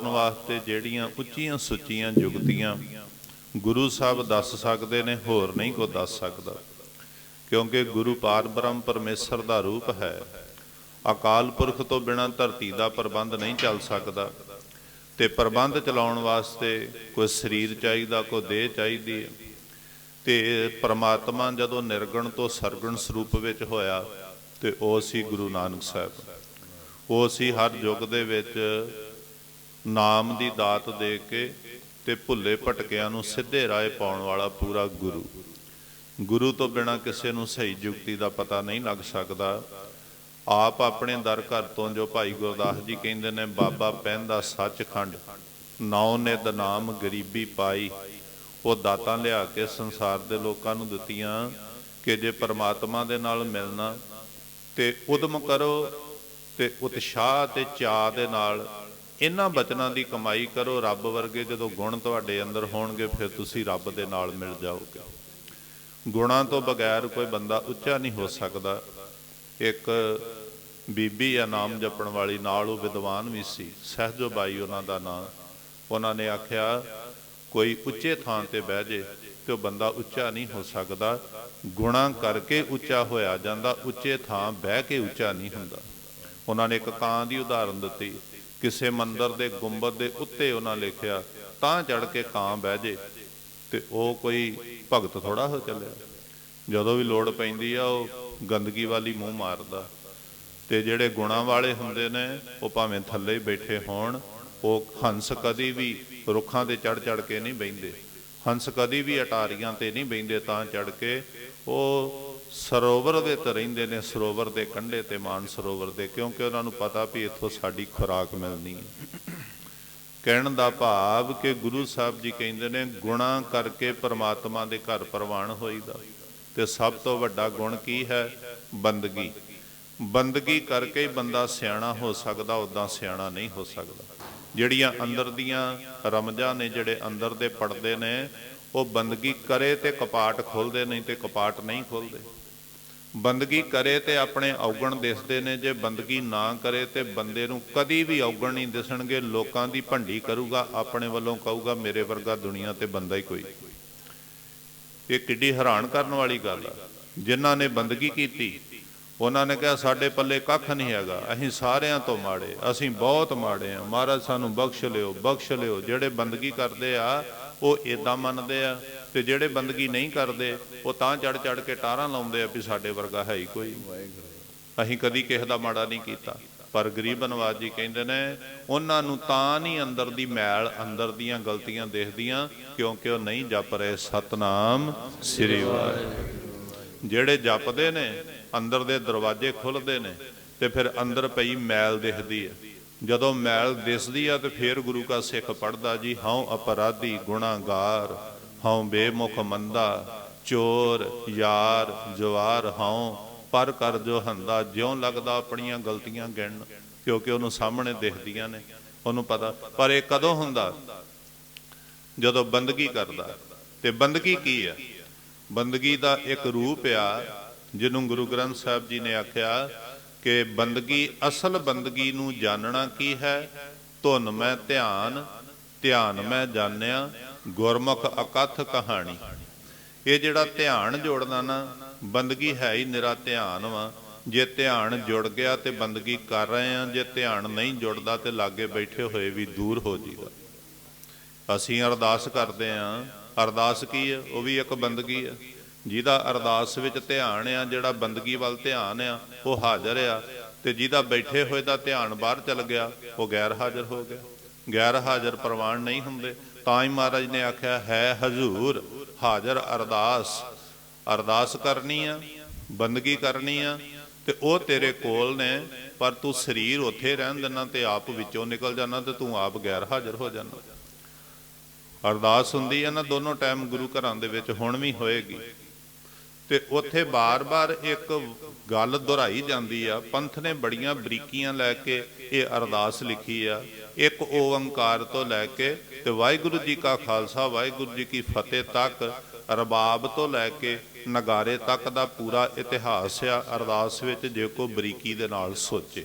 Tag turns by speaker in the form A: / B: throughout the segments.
A: ਵਾਰਨ ਵਾਸਤੇ ਜਿਹੜੀਆਂ ਉੱਚੀਆਂ ਸੁੱਚੀਆਂ ਜੁਗਤੀਆਂ ਗੁਰੂ ਸਾਹਿਬ ਦੱਸ ਸਕਦੇ ਨੇ, ਹੋਰ ਨਹੀਂ ਕੋ ਦੱਸ ਸਕਦਾ। ਕਿਉਂਕਿ ਗੁਰੂ ਪਾਰਬ੍ਰਹਮ ਪਰਮੇਸ਼ਰ ਦਾ ਰੂਪ ਹੈ। ਅਕਾਲ ਪੁਰਖ ਤੋਂ ਬਿਨਾਂ ਧਰਤੀ ਦਾ ਪ੍ਰਬੰਧ ਨਹੀਂ ਚੱਲ ਸਕਦਾ। ਤੇ ਪ੍ਰਬੰਧ ਚਲਾਉਣ ਵਾਸਤੇ ਕੋਈ ਸਰੀਰ ਚਾਹੀਦਾ, ਕੋਈ ਦੇਹ ਚਾਹੀਦੀ ਹੈ। ਤੇ ਪ੍ਰਮਾਤਮਾ ਜਦੋਂ ਨਿਰਗਣ ਤੋਂ ਸਰਗਣ ਸਰੂਪ ਵਿੱਚ ਹੋਇਆ, ਤੇ ਉਹ ਸੀ ਗੁਰੂ ਨਾਨਕ ਸਾਹਿਬ। ਉਹ ਸੀ ਹਰ ਯੁੱਗ ਦੇ ਵਿੱਚ ਨਾਮ ਦੀ ਦਾਤ ਦੇ ਕੇ ਤੇ ਭੁੱਲੇ ਭਟਕਿਆਂ ਨੂੰ ਸਿੱਧੇ ਰਾਹ ਪਾਉਣ ਵਾਲਾ ਪੂਰਾ ਗੁਰੂ। ਗੁਰੂ ਤੋਂ ਬਿਨਾ ਕਿਸੇ ਨੂੰ ਸਹੀ ਜੁਗਤੀ ਦਾ ਪਤਾ ਨਹੀਂ ਲੱਗ ਸਕਦਾ। ਆਪ ਆਪਣੇ ਦਰ ਘਰ ਤੋਂ ਜੋ ਭਾਈ ਗੁਰਦਾਸ ਜੀ ਕਹਿੰਦੇ ਨੇ, ਬਾਬਾ ਪਹਿੰਦਾ ਸੱਚਖੰਡ ਨੌ ਨੇ ਦਨਾਮ ਗਰੀਬੀ ਪਾਈ। ਉਹ ਦਾਤਾਂ ਲਿਆ ਕੇ ਸੰਸਾਰ ਦੇ ਲੋਕਾਂ ਨੂੰ ਦਿੱਤੀਆਂ ਕਿ ਜੇ ਪਰਮਾਤਮਾ ਦੇ ਨਾਲ ਮਿਲਣਾ, ਤੇ ਉਦਮ ਕਰੋ ਤੇ ਉਤਸ਼ਾਹ ਤੇ ਚਾਹ ਦੇ ਨਾਲ ਇਹਨਾਂ ਬਚਨਾਂ ਦੀ ਕਮਾਈ ਕਰੋ, ਰੱਬ ਵਰਗੇ ਜਦੋਂ ਗੁਣ ਤੁਹਾਡੇ ਅੰਦਰ ਹੋਣਗੇ, ਫਿਰ ਤੁਸੀਂ ਰੱਬ ਦੇ ਨਾਲ ਮਿਲ ਜਾਓਗੇ। ਗੁਣਾਂ ਤੋਂ ਬਗੈਰ ਕੋਈ ਬੰਦਾ ਉੱਚਾ ਨਹੀਂ ਹੋ ਸਕਦਾ। ਇੱਕ ਬੀਬੀ ਆ, ਨਾਮ ਜਪਣ ਵਾਲੀ, ਨਾਲ ਉਹ ਵਿਦਵਾਨ ਵੀ ਸੀ। ਸਹਿਜੋ ਬਾਈ ਉਹਨਾਂ ਦਾ ਨਾਮ ਉਹਨਾਂ ਨੇ ਆਖਿਆ, ਕੋਈ ਉੱਚੇ ਥਾਂ ਤੇ ਬਹਿ ਜੇ ਤੇ ਉਹ ਬੰਦਾ ਉੱਚਾ ਨਹੀਂ ਹੋ ਸਕਦਾ। ਗੁਣਾ ਕਰਕੇ ਉੱਚਾ ਹੋਇਆ ਜਾਂਦਾ, ਉੱਚੇ ਥਾਂ ਬਹਿ ਕੇ ਉੱਚਾ ਨਹੀਂ ਹੁੰਦਾ। ਉਹਨਾਂ ਨੇ ਇੱਕ ਕਾਂ ਦੀ ਉਦਾਹਰਨ ਦਿੱਤੀ। ਕਿਸੇ ਮੰਦਰ ਦੇ ਗੁੰਬਦ ਦੇ ਉੱਤੇ ਉਹਨਾਂ ਲਿਖਿਆ, ਤਾਂ ਚੜ ਕੇ ਕਾਂ ਬਹਿ ਜੇ। ਤੇ ਉਹ ਕੋਈ ਭਗਤ ਥੋੜਾ ਹੋ ਚੱਲਿਆ। ਜਦੋਂ ਵੀ ਲੋੜ ਪੈਂਦੀ ਆ, ਉਹ ਗੰਦਗੀ ਵਾਲੀ ਮੂੰਹ ਮਾਰਦਾ। ਤੇ ਜਿਹੜੇ ਗੁਣਾ ਵਾਲੇ ਹੁੰਦੇ ਨੇ, ਉਹ ਭਾਵੇਂ ਥੱਲੇ ਹੀ ਬੈਠੇ ਹੋਣ, ਉਹ ਹੰਸ ਕਦੀ ਵੀ ਰੁੱਖਾਂ ਤੇ ਚੜ ਚੜ ਕੇ ਨਹੀਂ ਬੈੰਦੇ ਹੰਸ ਕਦੀ ਵੀ ਅਟਾਰੀਆਂ ਤੇ ਨਹੀਂ ਬੈੰਦੇ ਤਾਂ ਚੜ ਕੇ ਉਹ ਸਰੋਵਰ ਦੇ ਵਿੱਚ ਰਹਿੰਦੇ ਨੇ, ਸਰੋਵਰ ਦੇ ਕੰਢੇ ਤੇ, ਮਾਨ ਸਰੋਵਰ ਦੇ, ਕਿਉਂਕਿ ਉਹਨਾਂ ਨੂੰ ਪਤਾ ਵੀ ਇੱਥੋਂ ਸਾਡੀ ਖੁਰਾਕ ਮਿਲਣੀ ਹੈ। ਕਹਿਣ ਦਾ ਭਾਵ ਕਿ ਗੁਰੂ ਸਾਹਿਬ ਜੀ ਕਹਿੰਦੇ ਨੇ, ਗੁਣਾ ਕਰਕੇ ਪਰਮਾਤਮਾ ਦੇ ਘਰ ਪ੍ਰਵਾਨ ਹੋਈਦਾ। ਤੇ ਸਭ ਤੋਂ ਵੱਡਾ ਗੁਣ ਕੀ ਹੈ? ਬੰਦਗੀ। ਬੰਦਗੀ ਕਰਕੇ ਹੀ ਬੰਦਾ ਸਿਆਣਾ ਹੋ ਸਕਦਾ ਉਦਾਂ ਸਿਆਣਾ ਨਹੀਂ ਹੋ ਸਕਦਾ। ਜਿਹੜੀਆਂ ਅੰਦਰ ਦੀਆਂ ਰਮਜਾਂ ਨੇ, ਜਿਹੜੇ ਅੰਦਰ ਦੇ ਪੜਦੇ ਨੇ ਉਹ ਬੰਦਗੀ ਕਰੇ ਤੇ ਕਪਾਟ ਖੋਲਦੇ ਨਹੀਂ ਤੇ ਕਪਾਟ ਨਹੀਂ ਖੋਲਦੇ। ਬੰਦਗੀ ਕਰੇ ਤੇ ਆਪਣੇ ਔਗਣ ਦਿਸਦੇ ਨੇ, ਜੇ ਬੰਦਗੀ ਨਾ ਕਰੇ ਤੇ ਬੰਦੇ ਨੂੰ ਕਦੀ ਵੀ ਔਗਣ ਨਹੀਂ ਦਿਸਣਗੇ, ਲੋਕਾਂ ਦੀ ਭੰਡੀ ਕਰੂਗਾ, ਆਪਣੇ ਵੱਲੋਂ ਕਹੂਗਾ, ਮੇਰੇ ਵਰਗਾ ਦੁਨੀਆ ਤੇ ਬੰਦਾ ਹੀ ਕੋਈ। ਇਹ ਕਿੱਡੀ ਹੈਰਾਨ ਕਰਨ ਵਾਲੀ ਗੱਲ ਆ। ਜਿਨ੍ਹਾਂ ਨੇ ਬੰਦਗੀ ਕੀਤੀ, ਉਹਨਾਂ ਨੇ ਕਿਹਾ, ਸਾਡੇ ਪੱਲੇ ਕੱਖ ਨਹੀਂ ਹੈਗਾ, ਅਸੀਂ ਸਾਰਿਆਂ ਤੋਂ ਮਾੜੇ, ਅਸੀਂ ਬਹੁਤ ਮਾੜੇ ਆ। ਮਹਾਰਾਜ ਸਾਨੂੰ ਬਖਸ਼ ਲਿਓ ਬਖਸ਼ ਲਿਓ, ਜਿਹੜੇ ਬੰਦਗੀ ਕਰਦੇ ਆ ਉਹ ਇਦਾਂ ਮੰਨਦੇ ਆ ਤੇ ਜਿਹੜੇ ਬੰਦਗੀ ਨਹੀਂ ਕਰਦੇ, ਉਹ ਤਾਂ ਚੜ ਚੜ ਕੇ ਟਾਰਾਂ ਲਾਉਂਦੇ ਆ ਵੀ ਸਾਡੇ ਵਰਗਾ ਹੈ ਹੀ ਕੋਈ। ਨਹੀਂ। ਅਸੀਂ ਕਦੀ ਕਿਸੇ ਦਾ ਮਾੜਾ ਨਹੀਂ ਕੀਤਾ। ਪਰ ਗਰੀਬ ਨਵਾਜ ਜੀ ਕਹਿੰਦੇ ਨੇ, ਉਹਨਾਂ ਨੂੰ ਤਾਂ ਨਹੀਂ ਅੰਦਰ ਦੀ ਮੈਲ ਅੰਦਰ ਦੀਆਂ ਗਲਤੀਆਂ ਦੇਖਦੀਆਂ, ਕਿਉਂਕਿ ਉਹ ਨਹੀਂ ਜਪ ਰਹੇ। ਸਤਨਾਮ ਸ੍ਰੀ ਵਾਹਿਗੁਰੂ। ਜਿਹੜੇ ਜਪਦੇ ਨੇ, ਅੰਦਰ ਦੇ ਦਰਵਾਜ਼ੇ ਖੁੱਲਦੇ ਨੇ ਤੇ ਫਿਰ ਅੰਦਰ ਪਈ ਮੈਲ ਦਿਖਦੀ ਹੈ। ਜਦੋਂ ਮੈਲ ਦਿਸਦੀ ਆ ਤੇ ਫਿਰ ਗੁਰੂ ਕਾ ਸਿੱਖ ਪੜਦਾ ਜੀ, ਹਉ ਅਪਰਾਧੀ ਗੁਨਾਹਗਾਰ ਹਉ ਬੇਮੁਖ ਮੰਦਾ, ਚੋਰ, ਯਾਰ, ਜਵਾਰ, ਹਉ, ਪਰ ਕਰ ਜੋ ਹੰਦਾ, ਜਿਉਂ ਲੱਗਦਾ ਆਪਣੀਆਂ ਗਲਤੀਆਂ ਗਿਣ, ਕਿਉਂਕਿ ਉਹਨੂੰ ਸਾਹਮਣੇ ਦਿਖਦੀਆਂ ਨੇ, ਉਹਨੂੰ ਪਤਾ। ਪਰ ਇਹ ਕਦੋਂ ਹੁੰਦਾ? ਜਦੋਂ ਬੰਦਗੀ ਕਰਦਾ। ਤੇ ਬੰਦਗੀ ਕੀ ਆ? ਬੰਦਗੀ ਦਾ ਇੱਕ ਰੂਪ ਆ, ਜਿਹਨੂੰ ਗੁਰੂ ਗ੍ਰੰਥ ਸਾਹਿਬ ਜੀ ਨੇ ਆਖਿਆ ਕਿ ਬੰਦਗੀ, ਅਸਲ ਬੰਦਗੀ ਨੂੰ ਜਾਣਨਾ ਕੀ ਹੈ? ਧੁਨ ਮੈਂ ਧਿਆਨ ਧਿਆਨ ਮੈਂ ਜਾਣਿਆ, ਗੁਰਮੁਖ ਅਕਥ ਕਹਾਣੀ। ਇਹ ਜਿਹੜਾ ਧਿਆਨ ਜੋੜਨਾ ਨਾ, ਬੰਦਗੀ ਹੈ ਹੀ ਨਿਰਾ ਧਿਆਨ ਵਾ। ਜੇ ਧਿਆਨ ਜੁੜ ਗਿਆ ਤੇ ਬੰਦਗੀ ਕਰ ਰਹੇ ਆ ਜੇ ਧਿਆਨ ਨਹੀਂ ਜੁੜਦਾ ਤੇ ਲਾਗੇ ਬੈਠੇ ਹੋਏ ਵੀ ਦੂਰ ਹੋ ਜੀਦਾ ਅਸੀਂ ਅਰਦਾਸ ਕਰਦੇ ਆ ਅਰਦਾਸ ਕੀ ਹੈ? ਉਹ ਵੀ ਇੱਕ ਬੰਦਗੀ ਹੈ। ਜਿਹਦਾ ਅਰਦਾਸ ਵਿੱਚ ਧਿਆਨ ਆ, ਜਿਹੜਾ ਬੰਦਗੀ ਵੱਲ ਧਿਆਨ ਆ, ਉਹ ਹਾਜ਼ਰ ਆ। ਤੇ ਜਿਹਦਾ ਬੈਠੇ ਹੋਏ ਦਾ ਧਿਆਨ ਬਾਹਰ ਚਲ ਗਿਆ, ਉਹ ਗੈਰ ਹਾਜ਼ਰ ਹੋ ਗਿਆ। ਗੈਰ ਹਾਜ਼ਰ ਪ੍ਰਵਾਨ ਨਹੀਂ ਹੁੰਦੇ। ਤਾਂ ਹੀ ਮਹਾਰਾਜ ਨੇ ਆਖਿਆ, ਹੈ ਹਜ਼ੂਰ, ਹਾਜ਼ਰ ਅਰਦਾਸ। ਅਰਦਾਸ ਕਰਨੀ ਆ, ਬੰਦਗੀ ਕਰਨੀ ਆ, ਤੇ ਉਹ ਤੇਰੇ ਕੋਲ ਨੇ, ਪਰ ਤੂੰ ਸਰੀਰ ਉੱਥੇ ਰਹਿਣ ਦਿੰਦਾ ਤੇ ਆਪ ਵਿੱਚੋਂ ਨਿਕਲ ਜਾਣਾ ਤੇ ਤੂੰ ਆਪ ਗੈਰ ਹਾਜ਼ਰ ਹੋ ਜਾਣਾ ਅਰਦਾਸ ਹੁੰਦੀ ਹੈ ਨਾ, ਦੋਨੋਂ ਟਾਈਮ ਗੁਰੂ ਘਰਾਂ ਦੇ ਵਿੱਚ ਹੁਣ ਵੀ ਹੋਏਗੀ। ਤੇ ਉੱਥੇ ਬਾਰ-ਬਾਰ ਇੱਕ ਗੱਲ ਦੁਹਰਾਈ ਜਾਂਦੀ ਆ, ਪੰਥ ਨੇ ਬੜੀਆਂ ਬਰੀਕੀਆਂ ਲੈ ਕੇ ਇਹ ਅਰਦਾਸ ਲਿਖੀ ਆ। ਇੱਕ ਓੰਕਾਰ ਤੋਂ ਲੈ ਕੇ ਤੇ ਵਾਹਿਗੁਰੂ ਜੀ ਕਾ ਖਾਲਸਾ, ਵਾਹਿਗੁਰੂ ਜੀ ਕੀ ਫਤਿਹ ਤੱਕ ਰਬਾਬ ਤੋਂ ਲੈ ਕੇ ਨਗਾਰੇ ਤੱਕ ਦਾ ਪੂਰਾ ਇਤਿਹਾਸ ਆ, ਅਰਦਾਸ ਵਿੱਚ ਜੇ ਕੋ ਬਰੀਕੀ ਦੇ ਨਾਲ ਸੋਚੇ।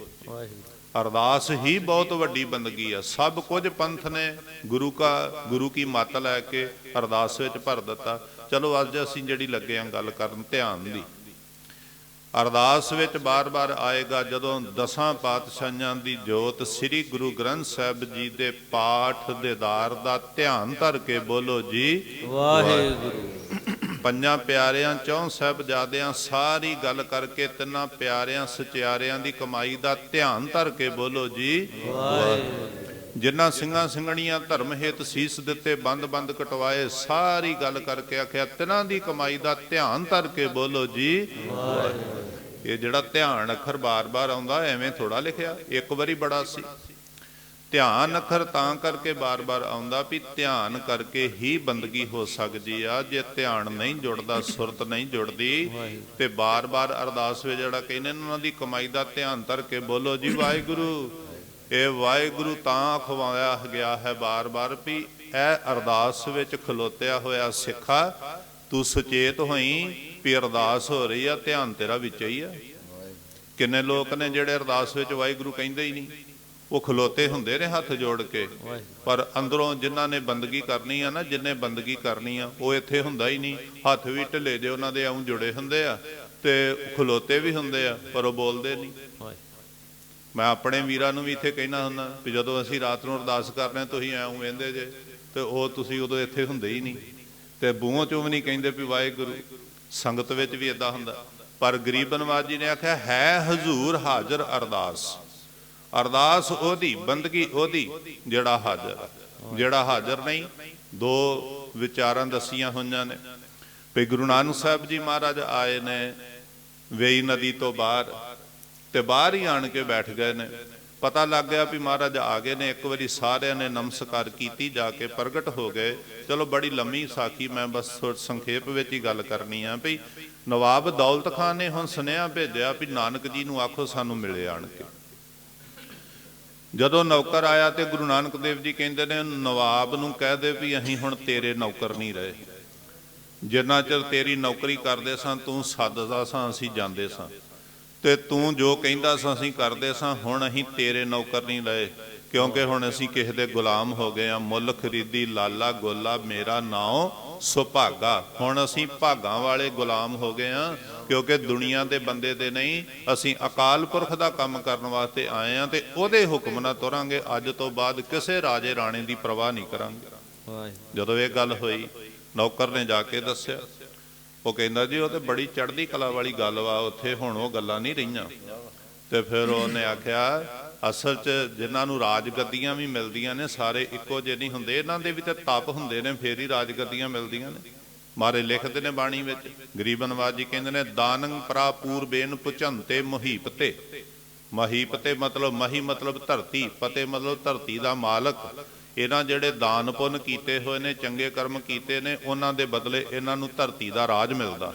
A: ਅਰਦਾਸ ਹੀ ਬਹੁਤ ਵੱਡੀ ਬੰਦਗੀ ਆ। ਸਭ ਕੁਝ ਪੰਥ ਨੇ ਗੁਰੂ ਕਾ, ਗੁਰੂ ਕੀ ਮੱਤ ਲੈ ਕੇ ਅਰਦਾਸ ਵਿੱਚ ਭਰ ਦਿੱਤਾ। ਚਲੋ ਅੱਜ ਅਸੀਂ ਜਿਹੜੀ ਲੱਗੇ ਆਂ ਗੱਲ ਕਰਨ ਧਿਆਨ ਦੀ। ਅਰਦਾਸ ਵਿੱਚ ਬਾਰ-ਬਾਰ ਆਏਗਾ ਜਦੋਂ ਦਸਾਂ ਪਾਤਸ਼ਾਹਾਂ ਦੀ ਜੋਤ ਸ੍ਰੀ ਗੁਰੂ ਗ੍ਰੰਥ ਸਾਹਿਬ ਜੀ ਦੇ ਪਾਠ ਦੇਦਾਰ ਦਾ ਧਿਆਨ ਧਰ ਕੇ ਬੋਲੋ ਜੀ।
B: ਵਾਹਿਗੁਰੂ।
A: ਪੰਜਾਂ ਪਿਆਰਿਆਂ ਚੌਂ ਸਾਹਿਬਜ਼ਾਦਿਆਂ ਸਾਰੀ ਗੱਲ ਕਰਕੇ ਤਿੰਨਾਂ ਪਿਆਰਿਆਂ ਸਚਿਆਰਿਆਂ ਦੀ ਕਮਾਈ ਦਾ ਧਿਆਨ ਧਰ ਕੇ ਬੋਲੋ ਜੀ। ਜਿਨ੍ਹਾਂ ਸਿੰਘਾਂ ਸਿੰਘਣੀਆਂ ਧਰਮ ਹੇਤ ਸੀਸ ਦਿੱਤੇ ਬੰਦ-ਬੰਦ ਕਟਵਾਏ, ਸਾਰੀ ਗੱਲ ਕਰਕੇ ਆਖਿਆ, ਤਿਨਾਂ ਦੀ ਕਮਾਈ ਦਾ ਧਿਆਨ ਧਰ ਕੇ ਬੋਲੋ ਜੀ। ਇਹ ਜਿਹੜਾ ਧਿਆਨ ਅੱਖਰ ਬਾਰ-ਬਾਰ ਆਉਂਦਾ, ਐਵੇਂ ਥੋੜਾ ਲਿਖਿਆ। ਇੱਕ ਵਾਰੀ ਬੜਾ ਸੀ। ਧਿਆਨ ਅੱਖਰ ਤਾਂ ਕਰਕੇ ਬਾਰ-ਬਾਰ ਆਉਂਦਾ ਵੀ ਧਿਆਨ ਕਰਕੇ ਹੀ ਬੰਦਗੀ ਹੋ ਸਕਦੀ ਆ। ਜੇ ਧਿਆਨ ਨਹੀਂ ਜੁੜਦਾ, ਸੁਰਤ ਨਹੀਂ ਜੁੜਦੀ, ਤੇ ਬਾਰ-ਬਾਰ ਅਰਦਾਸ ਵਿੱਚ ਜਿਹੜਾ ਕਹਿੰਦੇ ਉਹਨਾਂ ਦੀ ਕਮਾਈ ਦਾ ਧਿਆਨ ਧਰ ਕੇ ਬੋਲੋ ਜੀ, ਵਾਹਿਗੁਰੂ। ਇਹ ਵਾਹਿਗੁਰੂ ਤਾਂ ਖਵਾਇਆ ਗਿਆ ਹੈ ਬਾਰ-ਬਾਰ ਵੀ ਇਹ ਅਰਦਾਸ ਵਿੱਚ ਖਲੋਤਿਆ ਹੋਇਆ ਸਿੱਖਾ, ਤੂੰ ਸੁਚੇਤ ਹੋਈ ਵੀ ਅਰਦਾਸ ਹੋ ਰਹੀ ਆ, ਧਿਆਨ ਤੇਰਾ ਵਿੱਚ ਹੀ ਆ। ਕਿੰਨੇ ਲੋਕ ਨੇ ਜਿਹੜੇ ਅਰਦਾਸ ਵਿੱਚ ਵਾਹਿਗੁਰੂ ਕਹਿੰਦੇ ਹੀ ਨਹੀਂ। ਉਹ ਖਲੋਤੇ ਹੁੰਦੇ ਨੇ ਹੱਥ ਜੋੜ ਕੇ। ਪਰ ਅੰਦਰੋਂ ਜਿਨ੍ਹਾਂ ਨੇ ਬੰਦਗੀ ਕਰਨੀ ਆ ਨਾ, ਜਿੰਨੇ ਬੰਦਗੀ ਕਰਨੀ ਆ, ਉਹ ਇੱਥੇ ਹੁੰਦਾ ਹੀ ਨਹੀਂ। ਹੱਥ ਵੀ ਢਿੱਲੇ ਜੇ ਉਹਨਾਂ ਦੇ ਆਉਂ ਜੁੜੇ ਹੁੰਦੇ ਆ ਤੇ ਖਲੋਤੇ ਵੀ ਹੁੰਦੇ ਆ, ਪਰ ਉਹ ਬੋਲਦੇ ਨਹੀਂ। ਮੈਂ ਆਪਣੇ ਵੀਰਾਂ ਨੂੰ ਵੀ ਇੱਥੇ ਕਹਿਣਾ ਹੁੰਦਾ ਵੀ ਜਦੋਂ ਅਸੀਂ ਰਾਤ ਨੂੰ ਅਰਦਾਸ ਕਰਦੇ ਹਾਂ, ਤੁਸੀਂ ਐਉਂ ਵੇਂਦੇ ਜੇ, ਤੇ ਉਹ ਤੁਸੀਂ ਉਦੋਂ ਇੱਥੇ ਹੁੰਦੇ ਹੀ ਨਹੀਂ। ਤੇ ਬੂਹੋਂ ਚੋਂ ਵੀ ਨਹੀਂ ਕਹਿੰਦੇ ਵੀ ਵਾਹਿਗੁਰੂ, ਸੰਗਤ ਵਿੱਚ ਵੀ ਇਦਾਂ ਹੁੰਦਾ। ਪਰ ਗਰੀਬ ਨਵਾਜ ਜੀ ਨੇ ਆਖਿਆ, ਹੈ ਹਜ਼ੂਰ ਹਾਜ਼ਰ ਅਰਦਾਸ। ਅਰਦਾਸ ਉਹਦੀ, ਬੰਦਗੀ ਉਹਦੀ, ਜਿਹੜਾ ਹਾਜ਼ਰ। ਜਿਹੜਾ ਹਾਜ਼ਰ ਨਹੀਂ, ਦੋ ਵਿਚਾਰਾਂ ਦਸੀਆਂ ਹੋਈਆਂ ਨੇ। ਵੀ ਗੁਰੂ ਨਾਨਕ ਸਾਹਿਬ ਜੀ ਮਹਾਰਾਜ ਆਏ ਨੇ ਵੇਈ ਨਦੀ ਤੋਂ ਬਾਹਰ। ਤੇ ਬਾਹਰ ਹੀ ਆਣ ਕੇ ਬੈਠ ਗਏ ਨੇ। ਪਤਾ ਲੱਗ ਗਿਆ ਵੀ ਮਹਾਰਾਜ ਆ ਗਏ ਨੇ। ਇੱਕ ਵਾਰੀ ਸਾਰਿਆਂ ਨੇ ਨਮਸਕਾਰ ਕੀਤੀ, ਜਾ ਕੇ ਪ੍ਰਗਟ ਹੋ ਗਏ। ਚਲੋ ਬੜੀ ਲੰਮੀ ਸਾਖੀ, ਮੈਂ ਬਸ ਸੰਖੇਪ ਵਿੱਚ ਹੀ ਗੱਲ ਕਰਨੀ ਆ ਵੀ ਨਵਾਬ ਦੌਲਤ ਖਾਨ ਨੇ ਹੁਣ ਸੁਨੇਹਾ ਭੇਜਿਆ ਵੀ ਨਾਨਕ ਜੀ ਨੂੰ ਆਖੋ ਸਾਨੂੰ ਮਿਲੇ ਆਣ ਕੇ। ਜਦੋਂ ਨੌਕਰ ਆਇਆ ਤੇ ਗੁਰੂ ਨਾਨਕ ਦੇਵ ਜੀ ਕਹਿੰਦੇ ਨੇ, ਨਵਾਬ ਨੂੰ ਕਹਿ ਦੇ ਵੀ ਅਸੀਂ ਹੁਣ ਤੇਰੇ ਨੌਕਰ ਨਹੀਂ ਰਹੇ। ਜਿੰਨਾ ਚਿਰ ਤੇਰੀ ਨੌਕਰੀ ਕਰਦੇ ਸਾਂ, ਤੂੰ ਸੱਦਦਾ ਸਾਂ, ਅਸੀਂ ਜਾਂਦੇ ਸਾਂ। ਤੇ ਤੂੰ ਜੋ ਕਹਿੰਦਾ ਸਾਂ ਅਸੀਂ ਕਰਦੇ ਸਾਂ ਹੁਣ ਅਸੀਂ ਤੇਰੇ ਨੌਕਰ ਨਹੀਂ ਲਏ। ਕਿਉਂਕਿ ਹੁਣ ਅਸੀਂ ਕਿਸੇ ਦੇ ਗੁਲਾਮ ਹੋ ਗਏ ਆ। ਮੁੱਲ ਖਰੀਦੀ ਲਾਲਾ ਗੋਲਾ ਮੇਰਾ ਨਾਉ ਸੁਭਾਗਾ। ਹੁਣ ਅਸੀਂ ਭਾਗਾਂ ਵਾਲੇ ਗੁਲਾਮ ਹੋ ਗਏ ਆ ਕਿਉਂਕਿ ਦੁਨੀਆ ਦੇ ਬੰਦੇ ਦੇ ਨਹੀਂ ਅਸੀਂ ਅਕਾਲ ਪੁਰਖ ਦਾ ਕੰਮ ਕਰਨ ਵਾਸਤੇ ਆਏ ਆ ਤੇ ਉਹਦੇ ਹੁਕਮ ਨਾਲ ਤੁਰਾਂਗੇ। ਅੱਜ ਤੋਂ ਬਾਅਦ ਕਿਸੇ ਰਾਜੇ ਰਾਣੇ ਦੀ ਪਰਵਾਹ ਨਹੀਂ ਕਰਾਂਗੇ। ਜਦੋਂ ਇਹ ਗੱਲ ਹੋਈ ਨੌਕਰ ਨੇ ਜਾ ਕੇ ਦੱਸਿਆ ਉਹ ਕਹਿੰਦਾ ਜੀ, ਉਹ ਤੇ ਬੜੀ ਚੜ੍ਹਦੀ ਕਲਾ ਵਾਲੀ ਗੱਲ ਵਾ, ਉੱਥੇ ਹੁਣ ਉਹ ਗੱਲਾਂ ਨਹੀਂ ਰਹੀਆਂ। ਤੇ ਫਿਰ ਉਹਨੇ ਆਖਿਆ, ਅਸਲ 'ਚ ਜਿਨ੍ਹਾਂ ਨੂੰ ਰਾਜ ਗੱਦੀਆਂ ਵੀ ਮਿਲਦੀਆਂ ਨੇ, ਸਾਰੇ ਇੱਕੋ ਜਿਹੇ ਨਹੀਂ ਹੁੰਦੇ। ਇਹਨਾਂ ਦੇ ਵੀ ਤੇ ਤਪ ਹੁੰਦੇ ਨੇ, ਫੇਰ ਹੀ ਰਾਜਗੱਦੀਆਂ ਮਿਲਦੀਆਂ ਨੇ। ਮਾਰੇ ਲਿਖਦੇ ਨੇ ਬਾਣੀ ਵਿੱਚ ਗਰੀਬਨਵਾਜ ਜੀ ਕਹਿੰਦੇ ਨੇ, ਦਾਨੰ ਪ੍ਰਾਪੂਰ ਪੂਰਬੇਨ ਪੁਚੰਤੇ ਮਹੀਪ ਮਹੀਪਤੇ ਮਤਲਬ, ਮਹੀ ਮਤਲਬ ਧਰਤੀ, ਪਤੇ ਮਤਲਬ ਧਰਤੀ ਦਾ ਮਾਲਕ। ਇਹਨਾਂ ਜਿਹੜੇ ਦਾਨ ਪੁੰਨ ਕੀਤੇ ਹੋਏ ਨੇ, ਚੰਗੇ ਕਰਮ ਕੀਤੇ ਨੇ, ਉਹਨਾਂ ਦੇ ਬਦਲੇ ਇਹਨਾਂ ਨੂੰ ਧਰਤੀ ਦਾ ਰਾਜ ਮਿਲਦਾ।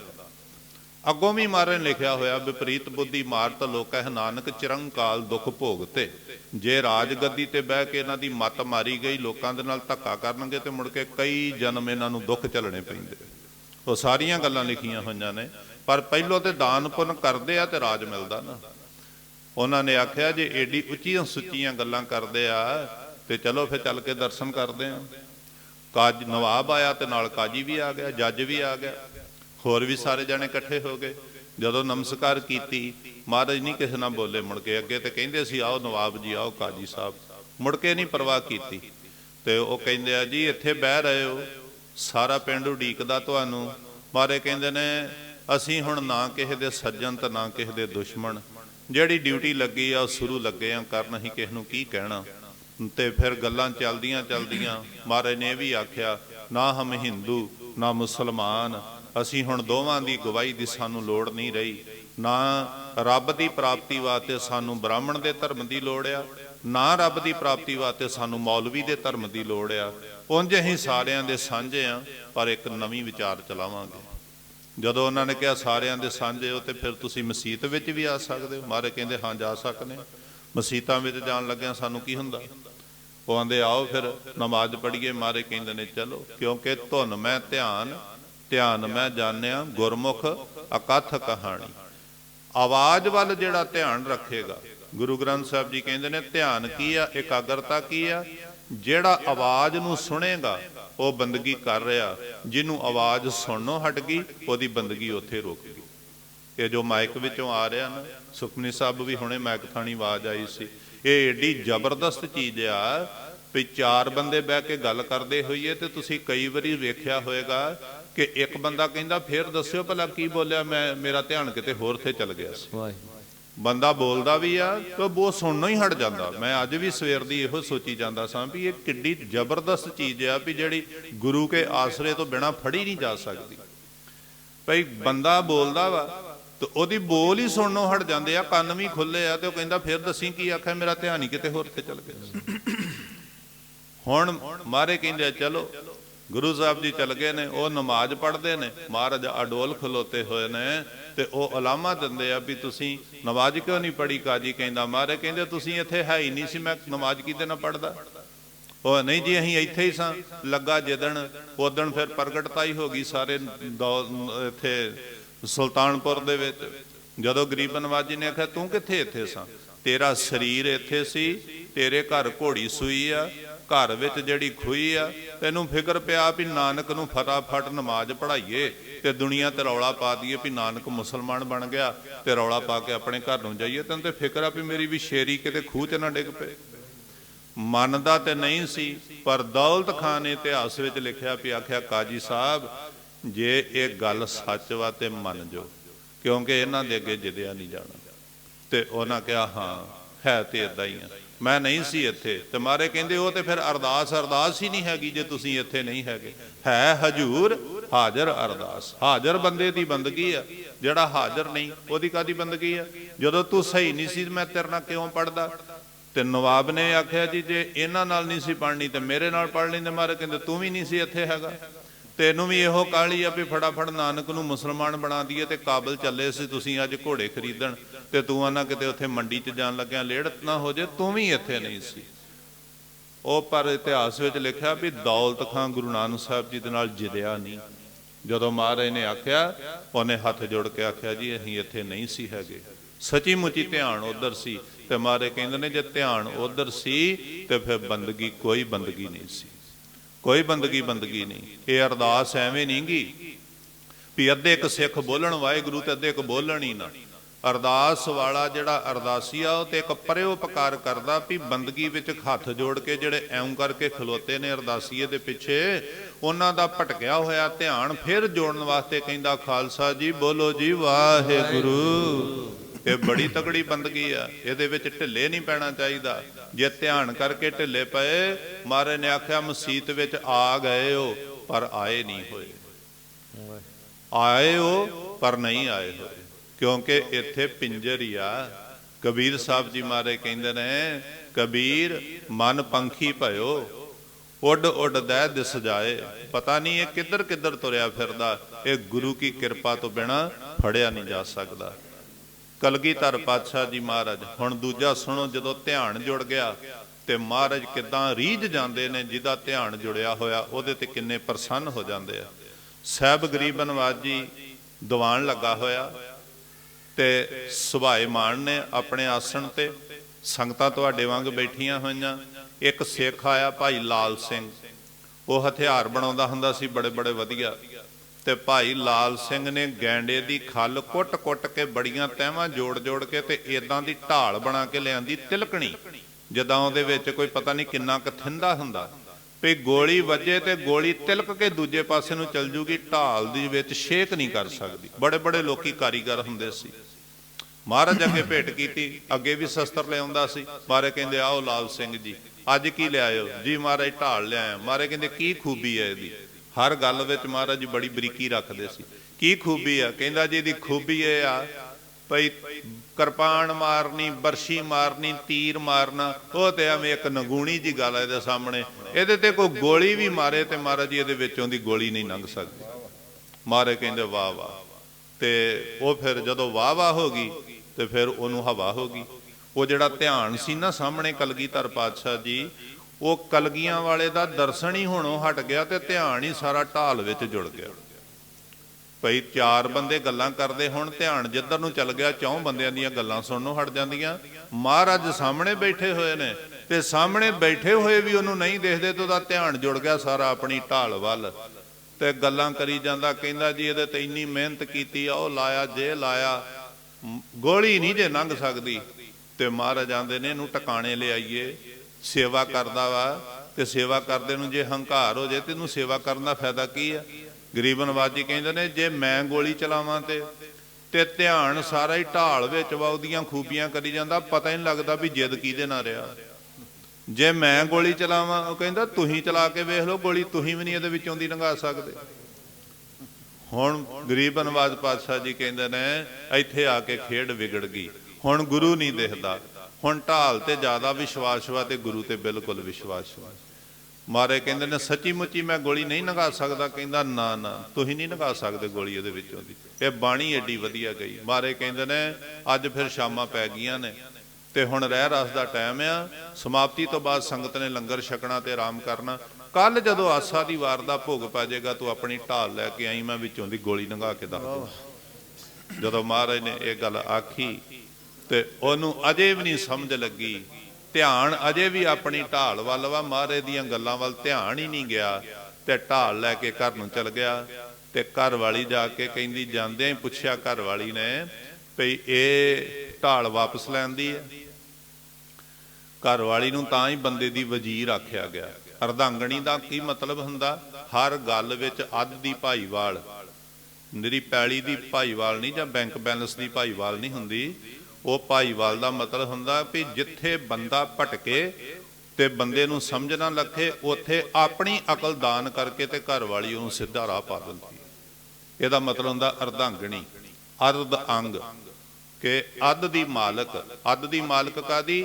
A: ਅੱਗੋਂ ਵੀ ਮਾਰੇ ਲਿਖਿਆ ਹੋਇਆ, ਵਿਪਰੀਤ ਬੁੱਧੀ ਮਾਰਤ ਲੋਕਹਿ ਨਾਨਕ, ਚਿਰੰਕਾਲ ਦੁਖ ਭੋਗਤੇ ਜੇ ਰਾਜ ਗੱਦੀ ਤੇ ਬਹਿ ਕੇ ਇਹਨਾਂ ਦੀ ਮੱਤ ਮਾਰੀ ਗਈ, ਲੋਕਾਂ ਦੇ ਨਾਲ ਧੱਕਾ ਕਰਨਗੇ ਤੇ ਮੁੜ ਕੇ ਕਈ ਜਨਮ ਇਹਨਾਂ ਨੂੰ ਦੁੱਖ ਝੱਲਣੇ ਪੈਂਦੇ। ਉਹ ਸਾਰੀਆਂ ਗੱਲਾਂ ਲਿਖੀਆਂ ਹੋਈਆਂ ਨੇ, ਪਰ ਪਹਿਲੋਂ ਤੇ ਦਾਨ ਪੁੰਨ ਕਰਦੇ ਆ ਤੇ ਰਾਜ ਮਿਲਦਾ ਨਾ। ਉਹਨਾਂ ਨੇ ਆਖਿਆ, ਜੇ ਏਡੀ ਉੱਚੀਆਂ ਸੁੱਚੀਆਂ ਗੱਲਾਂ ਕਰਦੇ ਆ ਤੇ ਚਲੋ ਫਿਰ ਚੱਲ ਕੇ ਦਰਸ਼ਨ ਕਰਦੇ ਆ। ਕਾਜ ਨਵਾਬ ਆਇਆ ਤੇ ਨਾਲ ਕਾਜੀ ਵੀ ਆ ਗਿਆ, ਜੱਜ ਵੀ ਆ ਗਿਆ। ਹੋਰ ਵੀ ਸਾਰੇ ਜਣੇ ਇਕੱਠੇ ਹੋ ਗਏ। ਜਦੋਂ ਨਮਸਕਾਰ ਕੀਤੀ, ਮਹਾਰਾਜ ਨਹੀਂ ਕਿਸੇ ਨਾਲ ਬੋਲੇ, ਮੁੜ ਕੇ ਅੱਗੇ ਤੇ ਕਹਿੰਦੇ ਸੀ, ਆਓ ਨਵਾਬ ਜੀ, ਆਓ ਕਾਜੀ ਸਾਹਿਬ। ਮੁੜ ਕੇ ਨਹੀਂ ਪਰਵਾਹ ਕੀਤੀ। ਤੇ ਉਹ ਕਹਿੰਦੇ ਆ, ਜੀ ਇੱਥੇ ਬਹਿ ਰਹੇ ਹੋ। ਸਾਰਾ ਪਿੰਡ ਉਡੀਕਦਾ ਤੁਹਾਨੂੰ। ਮਾਰੇ ਕਹਿੰਦੇ ਨੇ, ਅਸੀਂ ਹੁਣ ਨਾ ਕਿਸੇ ਦੇ ਸੱਜਣ ਤੇ ਨਾ ਕਿਸੇ ਦੇ ਦੁਸ਼ਮਣ। ਜਿਹੜੀ ਡਿਊਟੀ ਲੱਗੀ ਆ, ਉਹ ਸ਼ੁਰੂ ਲੱਗੇ ਆ, ਕਰਨ ਅਸੀਂ ਕਿਸ ਨੂੰ ਕੀ ਕਹਿਣਾ। ਤੇ ਫਿਰ ਗੱਲਾਂ ਚੱਲਦੀਆਂ ਚੱਲਦੀਆਂ ਮਹਾਰਾਜ ਨੇ ਇਹ ਵੀ ਆਖਿਆ, ਨਾ ਹਮ ਹਿੰਦੂ, ਨਾ ਮੁਸਲਮਾਨ, ਅਸੀਂ ਹੁਣ ਦੋਵਾਂ ਦੀ ਗਵਾਹੀ ਦੀ ਸਾਨੂੰ ਲੋੜ ਨਹੀਂ ਰਹੀ। ਨਾ ਰੱਬ ਦੀ ਪ੍ਰਾਪਤੀ ਵਾਸਤੇ ਸਾਨੂੰ ਬ੍ਰਾਹਮਣ ਦੇ ਧਰਮ ਦੀ ਲੋੜ ਆ, ਨਾ ਰੱਬ ਦੀ ਪ੍ਰਾਪਤੀ ਵਾਸਤੇ ਸਾਨੂੰ ਮੌਲਵੀ ਦੇ ਧਰਮ ਦੀ ਲੋੜ ਆ। ਉਂਝ ਅਸੀਂ ਸਾਰਿਆਂ ਦੇ ਸਾਂਝੇ ਆ, ਪਰ ਇੱਕ ਨਵੀਂ ਵਿਚਾਰ ਚਲਾਵਾਂਗੇ। ਜਦੋਂ ਉਹਨਾਂ ਨੇ ਕਿਹਾ ਸਾਰਿਆਂ ਦੇ ਸਾਂਝੇ ਹੋ ਤੇ ਫਿਰ ਤੁਸੀਂ ਮਸੀਤ ਵਿੱਚ ਵੀ ਆ ਸਕਦੇ ਹੋ? ਮਾਰੇ ਕਹਿੰਦੇ, ਹਾਂ, ਜਾ ਸਕਦੇ ਮਸੀਤਾਂ ਵਿੱਚ ਜਾਣ ਲੱਗਿਆ ਸਾਨੂੰ ਕੀ ਹੁੰਦਾ? ਉਹ ਆਂਦੇ ਆਓ, ਫਿਰ ਨਮਾਜ਼ ਪੜ੍ਹੀਏ। ਮਾਰੇ ਕਹਿੰਦੇ ਨੇ, ਚਲੋ, ਕਿਉਂਕਿ ਧੁਨ ਮੈਂ ਧਿਆਨ ਧਿਆਨ ਮੈਂ ਜਾਣਿਆ, ਗੁਰਮੁਖ ਅਕਥ ਕਹਾਣੀ। ਆਵਾਜ਼ ਵੱਲ ਜਿਹੜਾ ਧਿਆਨ ਰੱਖੇਗਾ, ਗੁਰੂ ਗ੍ਰੰਥ ਸਾਹਿਬ ਜੀ ਕਹਿੰਦੇ ਨੇ, ਧਿਆਨ ਕੀ ਆ? ਇਕਾਗਰਤਾ ਕੀ ਆ? ਜਿਹੜਾ ਆਵਾਜ਼ ਨੂੰ ਸੁਣੇਗਾ, ਉਹ ਬੰਦਗੀ ਕਰ ਰਿਹਾ। ਜਿਹਨੂੰ ਆਵਾਜ਼ ਸੁਣਨੋਂ ਹਟ ਗਈ, ਉਹਦੀ ਬੰਦਗੀ ਉੱਥੇ ਰੁਕ ਗਈ। ਇਹ ਜੋ ਮਾਈਕ ਵਿੱਚੋਂ ਆ ਰਿਹਾ ਨਾ, ਸੁਖਮਨੀ ਸਾਹਿਬ ਵੀ ਹੁਣੇ ਮਾਈਕ ਥਾਣੀ ਆਵਾਜ਼ ਆਈ ਸੀ। ਇਹ ਏਡੀ ਜ਼ਬਰਦਸਤ ਚੀਜ਼ ਆ ਵੀ ਚਾਰ ਬੰਦੇ ਬਹਿ ਕੇ ਗੱਲ ਕਰਦੇ ਹੋਈਏ ਤੇ ਤੁਸੀਂ ਕਈ ਵਾਰੀ ਵੇਖਿਆ ਹੋਵੇਗਾ ਕਿ ਇੱਕ ਬੰਦਾ ਕਹਿੰਦਾ ਫੇਰ ਦੱਸਿਓ ਭਲਾ ਕੀ ਬੋਲਿਆ? ਮੈਂ ਮੇਰਾ ਧਿਆਨ ਕਿਤੇ ਹੋਰ ਤੇ ਚਲ ਗਿਆ ਸੀ। ਬੰਦਾ ਬੋਲਦਾ ਵੀ ਆ ਤੇ ਉਹ ਸੁਣਨੋਂ ਹੀ ਹਟ ਜਾਂਦਾ। ਮੈਂ ਅੱਜ ਵੀ ਸਵੇਰ ਦੀ ਇਹੋ ਸੋਚੀ ਜਾਂਦਾ ਸਾਂ ਵੀ ਇਹ ਕਿੱਡੀ ਜ਼ਬਰਦਸਤ ਚੀਜ਼ ਆ ਵੀ ਜਿਹੜੀ ਗੁਰੂ ਕੇ ਆਸਰੇ ਤੋਂ ਬਿਨਾ ਫੜੀ ਨਹੀਂ ਜਾ ਸਕਦੀ। ਭਈ ਬੰਦਾ ਬੋਲਦਾ ਵਾ ਤੇ ਉਹਦੀ ਬੋਲ ਹੀ ਸੁਣਨੋਂ ਹਟ ਜਾਂਦੇ ਆ, ਕੰਨ ਵੀ ਖੁੱਲੇ ਆ ਤੇ ਉਹ ਕਹਿੰਦਾ, ਫਿਰ ਦੱਸੀ ਕੀ ਆਖਿਆ? ਮੇਰਾ ਧਿਆਨ ਹੀ ਕਿਤੇ ਹੋਰ ਤੇ ਚਲ ਗਿਆ ਹੁਣ ਮਾਰੇ ਕਹਿੰਦੇ, ਚਲੋ, ਗੁਰੂ ਸਾਹਿਬ ਜੀ ਚਲ ਗਏ ਨੇ, ਉਹ ਨਮਾਜ਼ ਪੜ੍ਹਦੇ ਨੇ, ਮਹਾਰਾਜ ਅਡੋਲ ਖਲੋਤੇ ਹੋਏ ਨੇ ਤੇ ਉਹ ਅਲਾਮਾ ਦਿੰਦੇ ਆ ਵੀ ਤੁਸੀਂ ਨਮਾਜ਼ ਕਿਉਂ ਨਹੀਂ ਪੜ੍ਹੀ ਕਾਜੀ? ਕਹਿੰਦਾ, ਮਾਰੇ ਕਹਿੰਦੇ, ਤੁਸੀਂ ਇੱਥੇ ਹੈ ਹੀ ਨਹੀਂ ਸੀ, ਮੈਂ ਨਮਾਜ਼ ਕਿਤੇ ਨਾ ਪੜਦਾ ਉਹ, ਨਹੀਂ ਜੀ, ਅਸੀਂ ਇੱਥੇ ਹੀ ਸਾਂ, ਲੱਗਾ ਜਿੱਦਣ ਉਦਣ ਫਿਰ ਪ੍ਰਗਟਤਾ ਹੀ ਹੋ ਗਈ, ਸਾਰੇ ਦੌ- ਇੱਥੇ ਸੁਲਤਾਨਪੁਰ ਦੇ ਵਿੱਚ। ਜਦੋਂ ਗਰੀਬ ਨਵਾਜੀ ਨੇ ਆਖਿਆ, ਤੂੰ ਕਿੱਥੇ ਇੱਥੇ ਸਾਂ? ਤੇਰਾ ਸਰੀਰ ਇੱਥੇ ਸੀ, ਤੇਰੇ ਘਰ ਘੋੜੀ ਸੂਈ ਆ, ਘਰ ਵਿੱਚ ਜਿਹੜੀ ਖੂਈ ਆ, ਤੈਨੂੰ ਫਿਕਰ ਪਿਆ ਵੀ ਨਾਨਕ ਨੂੰ ਫਟਾਫਟ ਨਮਾਜ਼ ਪੜ੍ਹਾਈਏ ਤੇ ਦੁਨੀਆ ਤੇ ਰੌਲਾ ਪਾ ਦਈਏ ਵੀ ਨਾਨਕ ਮੁਸਲਮਾਨ ਬਣ ਗਿਆ ਤੇ ਰੌਲਾ ਪਾ ਕੇ ਆਪਣੇ ਘਰ ਨੂੰ ਜਾਈਏ। ਤੈਨੂੰ ਤੇ ਫਿਕਰ ਆ ਵੀ ਮੇਰੀ ਵੀ ਸ਼ੇਰੀ ਕਿਤੇ ਖੂਹ 'ਚ ਨਾ ਡਿੱਗ ਪਏ। ਮੰਨਦਾ ਤੇ ਨਹੀਂ ਸੀ, ਪਰ ਦੌਲਤ ਖਾਨ ਨੇ ਇਤਿਹਾਸ ਵਿੱਚ ਲਿਖਿਆ ਵੀ ਆਖਿਆ, ਕਾਜੀ ਸਾਹਿਬ ਜੇ ਇਹ ਗੱਲ ਸੱਚ ਵਾ ਤੇ ਮੰਨ ਜੋ ਕਿਉਂਕਿ ਇਹਨਾਂ ਦੇ ਅੱਗੇ ਜਿੱਦਿਆ ਨਹੀਂ ਜਾਣਾ। ਤੇ ਉਹਨਾਂ ਕਿਹਾ, ਹਾਂ, ਹੈ ਤੇ ਇਦਾਂ ਹੀ ਆ। ਮੈਂ ਨਹੀਂ ਸੀ ਇੱਥੇ। ਤੇ ਮਾਰੇ ਕਹਿੰਦੇ, ਉਹ ਤੇ ਫਿਰ ਅਰਦਾਸ ਅਰਦਾਸ ਹੀ ਨਹੀਂ ਹੈਗੀ ਜੇ ਤੁਸੀਂ ਇੱਥੇ ਨਹੀਂ ਹੈਗੇ। ਹੈ ਹਜੂਰ, ਹਾਜ਼ਰ ਅਰਦਾਸ। ਹਾਜ਼ਰ ਬੰਦੇ ਦੀ ਬੰਦਗੀ ਆ। ਜਿਹੜਾ ਹਾਜ਼ਰ ਨਹੀਂ, ਉਹਦੀ ਕਾਦੀ ਬੰਦਗੀ ਆ? ਜਦੋਂ ਤੂੰ ਸਹੀ ਨਹੀਂ ਸੀ, ਮੈਂ ਤੇਰੇ ਨਾਲ ਕਿਉਂ ਪੜਦਾ ਤੇ ਨਵਾਬ ਨੇ ਆਖਿਆ ਜੀ, ਜੇ ਇਹਨਾਂ ਨਾਲ ਨਹੀਂ ਸੀ ਪੜਨੀ ਤੇ ਮੇਰੇ ਨਾਲ ਪੜ ਲੈਂਦੇ। ਮਾਰੇ ਕਹਿੰਦੇ, ਤੂੰ ਵੀ ਨਹੀਂ ਸੀ ਇੱਥੇ ਹੈਗਾ। ਤੈਨੂੰ ਵੀ ਇਹੋ ਕਾਲੀ ਆ ਵੀ ਫਟਾਫਟ ਨਾਨਕ ਨੂੰ ਮੁਸਲਮਾਨ ਬਣਾ ਦਈਏ ਤੇ ਕਾਬਲ ਚੱਲੇ ਸੀ ਤੁਸੀਂ ਅੱਜ ਘੋੜੇ ਖਰੀਦਣ ਤੇ ਤੂੰ ਆਨਾ ਕਿਤੇ ਉੱਥੇ ਮੰਡੀ 'ਚ ਜਾਣ ਲੱਗਿਆ ਲੇੜਤ ਨਾ ਹੋ ਜੇ, ਤੂੰ ਵੀ ਇੱਥੇ ਨਹੀਂ ਸੀ। ਉਹ ਪਰ ਇਤਿਹਾਸ ਵਿੱਚ ਲਿਖਿਆ ਵੀ ਦੌਲਤ ਖਾਂ ਗੁਰੂ ਨਾਨਕ ਸਾਹਿਬ ਜੀ ਦੇ ਨਾਲ ਜਿੱਦਿਆ ਨਹੀਂ। ਜਦੋਂ ਮਹਾਰਾਜ ਨੇ ਆਖਿਆ, ਉਹਨੇ ਹੱਥ ਜੋੜ ਕੇ ਆਖਿਆ, ਜੀ, ਅਸੀਂ ਇੱਥੇ ਨਹੀਂ ਸੀ ਹੈਗੇ। ਸੱਚੀ ਮੁੱਚੀ ਧਿਆਨ ਉਧਰ ਸੀ ਤੇ ਮਾਰੇ ਕਹਿੰਦੇ ਨੇ, ਜੇ ਧਿਆਨ ਉਧਰ ਸੀ ਤੇ ਫਿਰ ਬੰਦਗੀ, ਕੋਈ ਬੰਦਗੀ ਨਹੀਂ ਸੀ। ਕੋਈ ਬੰਦਗੀ ਬੰਦਗੀ ਨਹੀਂ। ਇਹ ਅਰਦਾਸ ਐਵੇਂ ਨਹੀਂ ਗੀ ਵੀ ਅੱਧੇ ਇੱਕ ਸਿੱਖ ਬੋਲਣ, ਵਾਹਿਗੁਰੂ ਤੇ ਅੱਧੇ ਇੱਕ ਬੋਲਣ ਹੀ ਨਾ। ਅਰਦਾਸ ਵਾਲਾ ਜਿਹੜਾ ਅਰਦਾਸੀ ਆ, ਉਹ ਤੇ ਇੱਕ ਪਰਿਉਪਕਾਰ ਕਰਦਾ ਵੀ ਬੰਦਗੀ ਵਿੱਚ ਹੱਥ ਜੋੜ ਕੇ ਜਿਹੜੇ ਐਉਂ ਕਰਕੇ ਖਲੋਤੇ ਨੇ ਅਰਦਾਸੀਏ ਦੇ ਪਿੱਛੇ, ਉਹਨਾਂ ਦਾ ਭਟਕਿਆ ਹੋਇਆ ਧਿਆਨ ਫਿਰ ਜੋੜਨ ਵਾਸਤੇ ਕਹਿੰਦਾ, ਖਾਲਸਾ ਜੀ, ਬੋਲੋ ਜੀ, ਵਾਹਿਗੁਰੂ। ਇਹ ਬੜੀ ਤਕੜੀ ਬੰਦਗੀ ਆ। ਇਹਦੇ ਵਿੱਚ ਢਿੱਲੇ ਨਹੀਂ ਪੈਣਾ ਚਾਹੀਦਾ। ਜੇ ਧਿਆਨ ਕਰਕੇ ਢਿੱਲੇ ਪਏ, ਮਾਰੇ ਨੇ ਆਖਿਆ, ਮਸੀਤ ਵਿੱਚ ਆ ਗਏ ਹੋ, ਪਰ ਆਏ ਨਹੀਂ ਹੋਏ। ਆਏ ਹੋ, ਪਰ ਨਹੀਂ ਆਏ ਹੋਏ। ਕਿਉਂਕਿ ਇੱਥੇ ਪਿੰਜਰ ਹੀ ਆ। ਕਬੀਰ ਸਾਹਿਬ ਜੀ ਮਾਰੇ ਕਹਿੰਦੇ ਨੇ, ਕਬੀਰ, ਮਨ ਪੰਖੀ ਭਇਓ, ਉੱਡ ਉੱਡ ਦਹਿ ਦਿਸ ਜਾਏ। ਪਤਾ ਨਹੀਂ ਇਹ ਕਿੱਧਰ ਕਿੱਧਰ ਤੁਰਿਆ ਫਿਰਦਾ। ਇਹ ਗੁਰੂ ਕੀ ਕਿਰਪਾ ਤੋਂ ਬਿਨਾ ਫੜਿਆ ਨਹੀਂ ਜਾ ਸਕਦਾ। ਕਲਗੀਧਰ ਪਾਤਸ਼ਾਹ ਜੀ ਮਹਾਰਾਜ, ਹੁਣ ਦੂਜਾ ਸੁਣੋ ਜਦੋਂ ਧਿਆਨ ਜੁੜ ਗਿਆ ਤੇ ਮਹਾਰਾਜ ਕਿਦਾਂ ਰੀਝ ਜਾਂਦੇ ਨੇ ਜਿਹਦਾ ਧਿਆਨ ਜੁੜਿਆ ਹੋਇਆ, ਉਹਦੇ ਤੇ ਕਿੰਨੇ ਪ੍ਰਸੰਨ ਹੋ ਜਾਂਦੇ ਆ। ਸਾਹਿਬ ਗਰੀਬ ਨਵਾਜ ਜੀ ਦੀਵਾਨ ਲੱਗਾ ਹੋਇਆ ਤੇ ਸੁਭਾਏ ਮਾਨ ਨੇ ਆਪਣੇ ਆਸਣ ਤੇ ਸੰਗਤਾਂ ਤੁਹਾਡੇ ਵਾਂਗ ਬੈਠੀਆਂ ਹੋਈਆਂ। ਇੱਕ ਸਿੱਖ ਆਇਆ, ਭਾਈ ਲਾਲ ਸਿੰਘ। ਉਹ ਹਥਿਆਰ ਬਣਾਉਂਦਾ ਹੁੰਦਾ ਸੀ ਬੜੇ ਬੜੇ ਵਧੀਆ। ਤੇ ਭਾਈ ਲਾਲ ਸਿੰਘ ਨੇ ਗੈਂਡੇ ਦੀ ਖੱਲ ਕੁੱਟ-ਕੁੱਟ ਕੇ ਬੜੀਆਂ ਤਹਿਵਾਂ ਜੋੜ-ਜੋੜ ਕੇ ਤੇ ਇਦਾਂ ਦੀ ਢਾਲ ਬਣਾ ਕੇ ਲਿਆਂਦੀ ਤਿਲਕਣੀ। ਜਦਾਂ ਉਹਦੇ ਵਿੱਚ ਕੋਈ ਪਤਾ ਨਹੀਂ ਕਿੰਨਾ ਕੁ ਥਿੰਦਾ ਹੁੰਦਾ। ਵੀ ਗੋਲੀ ਵੱਜੇ ਤੇ ਗੋਲੀ ਤਿਲਕ ਕੇ ਦੂਜੇ ਪਾਸੇ ਨੂੰ ਚਲ ਜੂਗੀ, ਢਾਲ ਦੀ ਵਿੱਚ ਛੇਕ ਨਹੀਂ ਕਰ ਸਕਦੀ। ਬੜੇ ਬੜੇ ਲੋਕੀ ਕਾਰੀਗਰ ਹੁੰਦੇ ਸੀ। ਮਹਾਰਾਜ ਅੱਗੇ ਭੇਟ ਕੀਤੀ, ਅੱਗੇ ਵੀ ਸ਼ਸਤਰ ਲਿਆਉਂਦਾ ਸੀ। ਮਾਰੇ ਕਹਿੰਦੇ, ਆਓ ਲਾਲ ਸਿੰਘ ਜੀ, ਅੱਜ ਕੀ ਲਿਆਇਓ ਜੀ ਮਹਾਰਾਜ, ਢਾਲ ਲਿਆਇਆ ਮਾਰੇ ਕਹਿੰਦੇ, ਕੀ ਖੂਬੀ ਹੈ ਇਹਦੀ? ਹਰ ਗੱਲ ਵਿੱਚ ਮਹਾਰਾਜ ਜੀ ਬੜੀ ਬਰੀਕੀ ਰੱਖਦੇ ਸੀ। ਕੀ ਖੂਬੀ ਆ? ਕਹਿੰਦਾ ਜੀ ਇਹਦੀ ਖੂਬੀ ਇਹ ਆ ਭਈ ਕਿਰਪਾਨ ਮਾਰਨੀ, ਬਰਸ਼ੀ ਮਾਰਨੀ, ਤੀਰ ਮਾਰਨਾ, ਉਹ ਤੇ ਐਵੇਂ ਇੱਕ ਨਗੂਣੀ ਜੀ ਗੱਲ ਹੈ ਇਹਦੇ ਸਾਹਮਣੇ। ਇਹਦੇ ਤੇ ਕੋਈ ਗੋਲੀ ਵੀ ਮਾਰੇ ਤੇ ਮਹਾਰਾਜ ਜੀ ਇਹਦੇ ਵਿੱਚੋਂ ਦੀ ਗੋਲੀ ਨਹੀਂ ਲੰਘ ਸਕਦੀ। ਮਾਰੇ ਕਹਿੰਦੇ ਵਾਹ ਵਾਹ। ਤੇ ਉਹ ਫਿਰ ਜਦੋਂ ਵਾਹ ਵਾਹ ਹੋ ਗਈ, ਤੇ ਫਿਰ ਉਹਨੂੰ ਹਵਾ ਹੋ ਗਈ। ਉਹ ਜਿਹੜਾ ਧਿਆਨ ਸੀ ਨਾ ਸਾਹਮਣੇ ਕਲਗੀਧਰ ਪਾਤਸ਼ਾਹ ਜੀ ਉਹ ਕਲਗੀਆਂ ਵਾਲੇ ਦਾ ਦਰਸ਼ਨ ਹੀ ਹੋਣੋਂ ਹਟ ਗਿਆ ਤੇ ਧਿਆਨ ਹੀ ਸਾਰਾ ਢਾਲ ਵਿੱਚ ਜੁੜ ਗਿਆ। ਭਈ ਚਾਰ ਬੰਦੇ ਗੱਲਾਂ ਕਰਦੇ ਹੁਣ, ਧਿਆਨ ਜਿੱਧਰ ਨੂੰ ਚੱਲ ਗਿਆ, ਚੌਂ ਬੰਦਿਆਂ ਦੀਆਂ ਗੱਲਾਂ ਸੁਣਨੋਂ ਹਟ ਜਾਂਦੀਆਂ। ਮਹਾਰਾਜ ਸਾਹਮਣੇ ਬੈਠੇ ਹੋਏ ਨੇ ਤੇ ਸਾਹਮਣੇ ਬੈਠੇ ਹੋਏ ਵੀ ਉਹਨੂੰ ਨਹੀਂ ਦੇਖਦੇ ਤੇ ਉਹਦਾ ਧਿਆਨ ਜੁੜ ਗਿਆ ਸਾਰਾ ਆਪਣੀ ਢਾਲ ਵੱਲ। ਤੇ ਗੱਲਾਂ ਕਰੀ ਜਾਂਦਾ, ਕਹਿੰਦਾ ਜੀ ਇਹਦੇ ਤੇ ਇੰਨੀ ਮਿਹਨਤ ਕੀਤੀ ਆ, ਉਹ ਲਾਇਆ, ਜੇ ਲਾਇਆ, ਗੋਲੀ ਨਹੀਂ ਜੇ ਲੰਘ ਸਕਦੀ। ਤੇ ਮਹਾਰਾਜ ਆਂਦੇ ਨੇ ਇਹਨੂੰ ਟਿਕਾਣੇ ਲਿਆਈਏ ਸੇਵਾ ਕਰਦਾ ਵਾ ਤੇ ਸੇਵਾ ਕਰਦੇ ਨੂੰ ਜੇ ਹੰਕਾਰ ਹੋ ਜੇ ਤੈਨੂੰ ਸੇਵਾ ਕਰਨ ਦਾ ਫਾਇਦਾ ਕੀ ਆ? ਗਰੀਬ ਨਵਾਜ ਜੀ ਕਹਿੰਦੇ ਨੇ, ਜੇ ਮੈਂ ਗੋਲੀ ਚਲਾਵਾਂ ਤੇ ਤੇ ਧਿਆਨ ਸਾਰਾ ਹੀ ਢਾਲ ਵਿੱਚ ਵਾ, ਉਹਦੀਆਂ ਖੂਬੀਆਂ ਕਰੀ ਜਾਂਦਾ, ਪਤਾ ਹੀ ਨਹੀਂ ਲੱਗਦਾ ਵੀ ਜਿੱਦ ਕਿਹਦੇ ਨਾਲ ਰਿਹਾ। ਜੇ ਮੈਂ ਗੋਲੀ ਚਲਾਵਾਂ, ਉਹ ਕਹਿੰਦਾ, ਤੁਸੀਂ ਚਲਾ ਕੇ ਵੇਖ ਲਓ, ਗੋਲੀ ਤੁਸੀਂ ਵੀ ਨਹੀਂ ਇਹਦੇ ਵਿੱਚੋਂ ਦੀ ਲੰਘਾ ਸਕਦੇ। ਹੁਣ ਗਰੀਬ ਨਵਾਜ ਪਾਤਸ਼ਾਹ ਜੀ ਕਹਿੰਦੇ ਨੇ, ਇੱਥੇ ਆ ਕੇ ਖੇਡ ਵਿਗੜ ਗਈ। ਹੁਣ ਗੁਰੂ ਨਹੀਂ ਦਿਖਦਾ। ਹੁਣ ਢਾਲ ਤੇ ਜ਼ਿਆਦਾ ਵਿਸ਼ਵਾਸ ਵਾ ਤੇ ਗੁਰੂ ਤੇ ਬਿਲਕੁਲ ਵਿਸ਼ਵਾਸ ਵਾ ਮਾਰੇ ਕਹਿੰਦੇ ਨੇ, ਸੱਚੀ ਮੁੱਚੀ ਮੈਂ ਗੋਲੀ ਨਹੀਂ ਲੰਘਾ ਸਕਦਾ। ਕਹਿੰਦਾ, ਨਾ ਨਾ, ਤੁਸੀਂ ਨਹੀਂ ਲੰਘਾ ਸਕਦੇ ਗੋਲੀ ਉਹਦੇ ਵਿੱਚੋਂ ਦੀ। ਇਹ ਬਾਣੀ ਏਡੀ ਵਧੀਆ ਗਈ। ਮਾਰੇ ਕਹਿੰਦੇ ਨੇ, ਅੱਜ ਫਿਰ ਸ਼ਾਮਾਂ ਪੈ ਗਈਆਂ ਨੇ ਤੇ ਹੁਣ ਰਹਿ ਰਸ ਦਾ ਟਾਈਮ ਆ। ਸਮਾਪਤੀ ਤੋਂ ਬਾਅਦ ਸੰਗਤ ਨੇ ਲੰਗਰ ਛਕਣਾ ਤੇ ਆਰਾਮ ਕਰਨਾ। ਕੱਲ ਜਦੋਂ ਆਸਾ ਦੀ ਵਾਰ ਦਾ ਭੋਗ ਪੈ ਜਾਏਗਾ, ਤੂੰ ਆਪਣੀ ਢਾਲ ਲੈ ਕੇ ਆਈ, ਮੈਂ ਵਿੱਚੋਂ ਦੀ ਗੋਲੀ ਲੰਘਾ ਕੇ ਦੱਸ ਦੂੰ ਜਦੋਂ ਮਹਾਰਾਜ ਨੇ ਇਹ ਗੱਲ ਆਖੀ ਤੇ ਉਹਨੂੰ ਅਜੇ ਵੀ ਨਹੀਂ ਸਮਝ ਲੱਗੀ। ਧਿਆਨ ਅਜੇ ਵੀ ਆਪਣੀ ਢਾਲ ਵੱਲ ਵਾ ਮਹਾਰਾਜ ਦੀਆਂ ਗੱਲਾਂ ਵੱਲ ਧਿਆਨ ਹੀ ਨਹੀਂ ਗਿਆ। ਤੇ ਢਾਲ ਲੈ ਕੇ ਘਰ ਨੂੰ ਚਲ ਗਿਆ। ਤੇ ਘਰ ਵਾਲੀ ਜਾ ਕੇ ਕਹਿੰਦੀ ਜਾਂਦਿਆਂ ਹੀ ਪੁੱਛਿਆ ਘਰ ਵਾਲੀ ਨੇ ਭਈ, ਇਹ ਢਾਲ ਵਾਪਸ ਲੈਣ ਦੀ ਹੈ? ਘਰ ਵਾਲੀ ਨੂੰ ਤਾਂ ਹੀ ਬੰਦੇ ਦੀ ਵਜ਼ੀਰ ਆਖਿਆ ਗਿਆ। ਅਰਧਾਂਗਣੀ ਦਾ ਕੀ ਮਤਲਬ ਹੁੰਦਾ? ਹਰ ਗੱਲ ਵਿੱਚ ਅੱਧ ਦੀ ਭਾਈਵਾਲ। ਨਿਰੀ ਪੈਲੀ ਦੀ ਭਾਈਵਾਲ ਨਹੀਂ ਜਾਂ ਬੈਂਕ ਬੈਲੈਂਸ ਦੀ ਭਾਈਵਾਲ ਨਹੀਂ ਹੁੰਦੀ। ਉਹ ਭਾਈਵਾਲ ਦਾ ਮਤਲਬ ਹੁੰਦਾ ਵੀ ਜਿੱਥੇ ਬੰਦਾ ਭਟਕੇ ਤੇ ਬੰਦੇ ਨੂੰ ਸਮਝ ਨਾ ਲੱਗੇ, ਉੱਥੇ ਆਪਣੀ ਅਕਲ ਦਾਨ ਕਰਕੇ ਤੇ ਘਰ ਵਾਲੀ ਉਹਨੂੰ ਸਿੱਧਾ ਰਾਹ ਪਾ ਦਿੰਦੀ ਇਹਦਾ ਮਤਲਬ ਹੁੰਦਾ ਅਰਧਾਂਗਣੀ, ਅਰਧ ਅੰਗ, ਕਿ ਅੱਧ ਦੀ ਮਾਲਕ, ਅੱਧ ਦੀ ਮਾਲਕ ਕਾਦੀ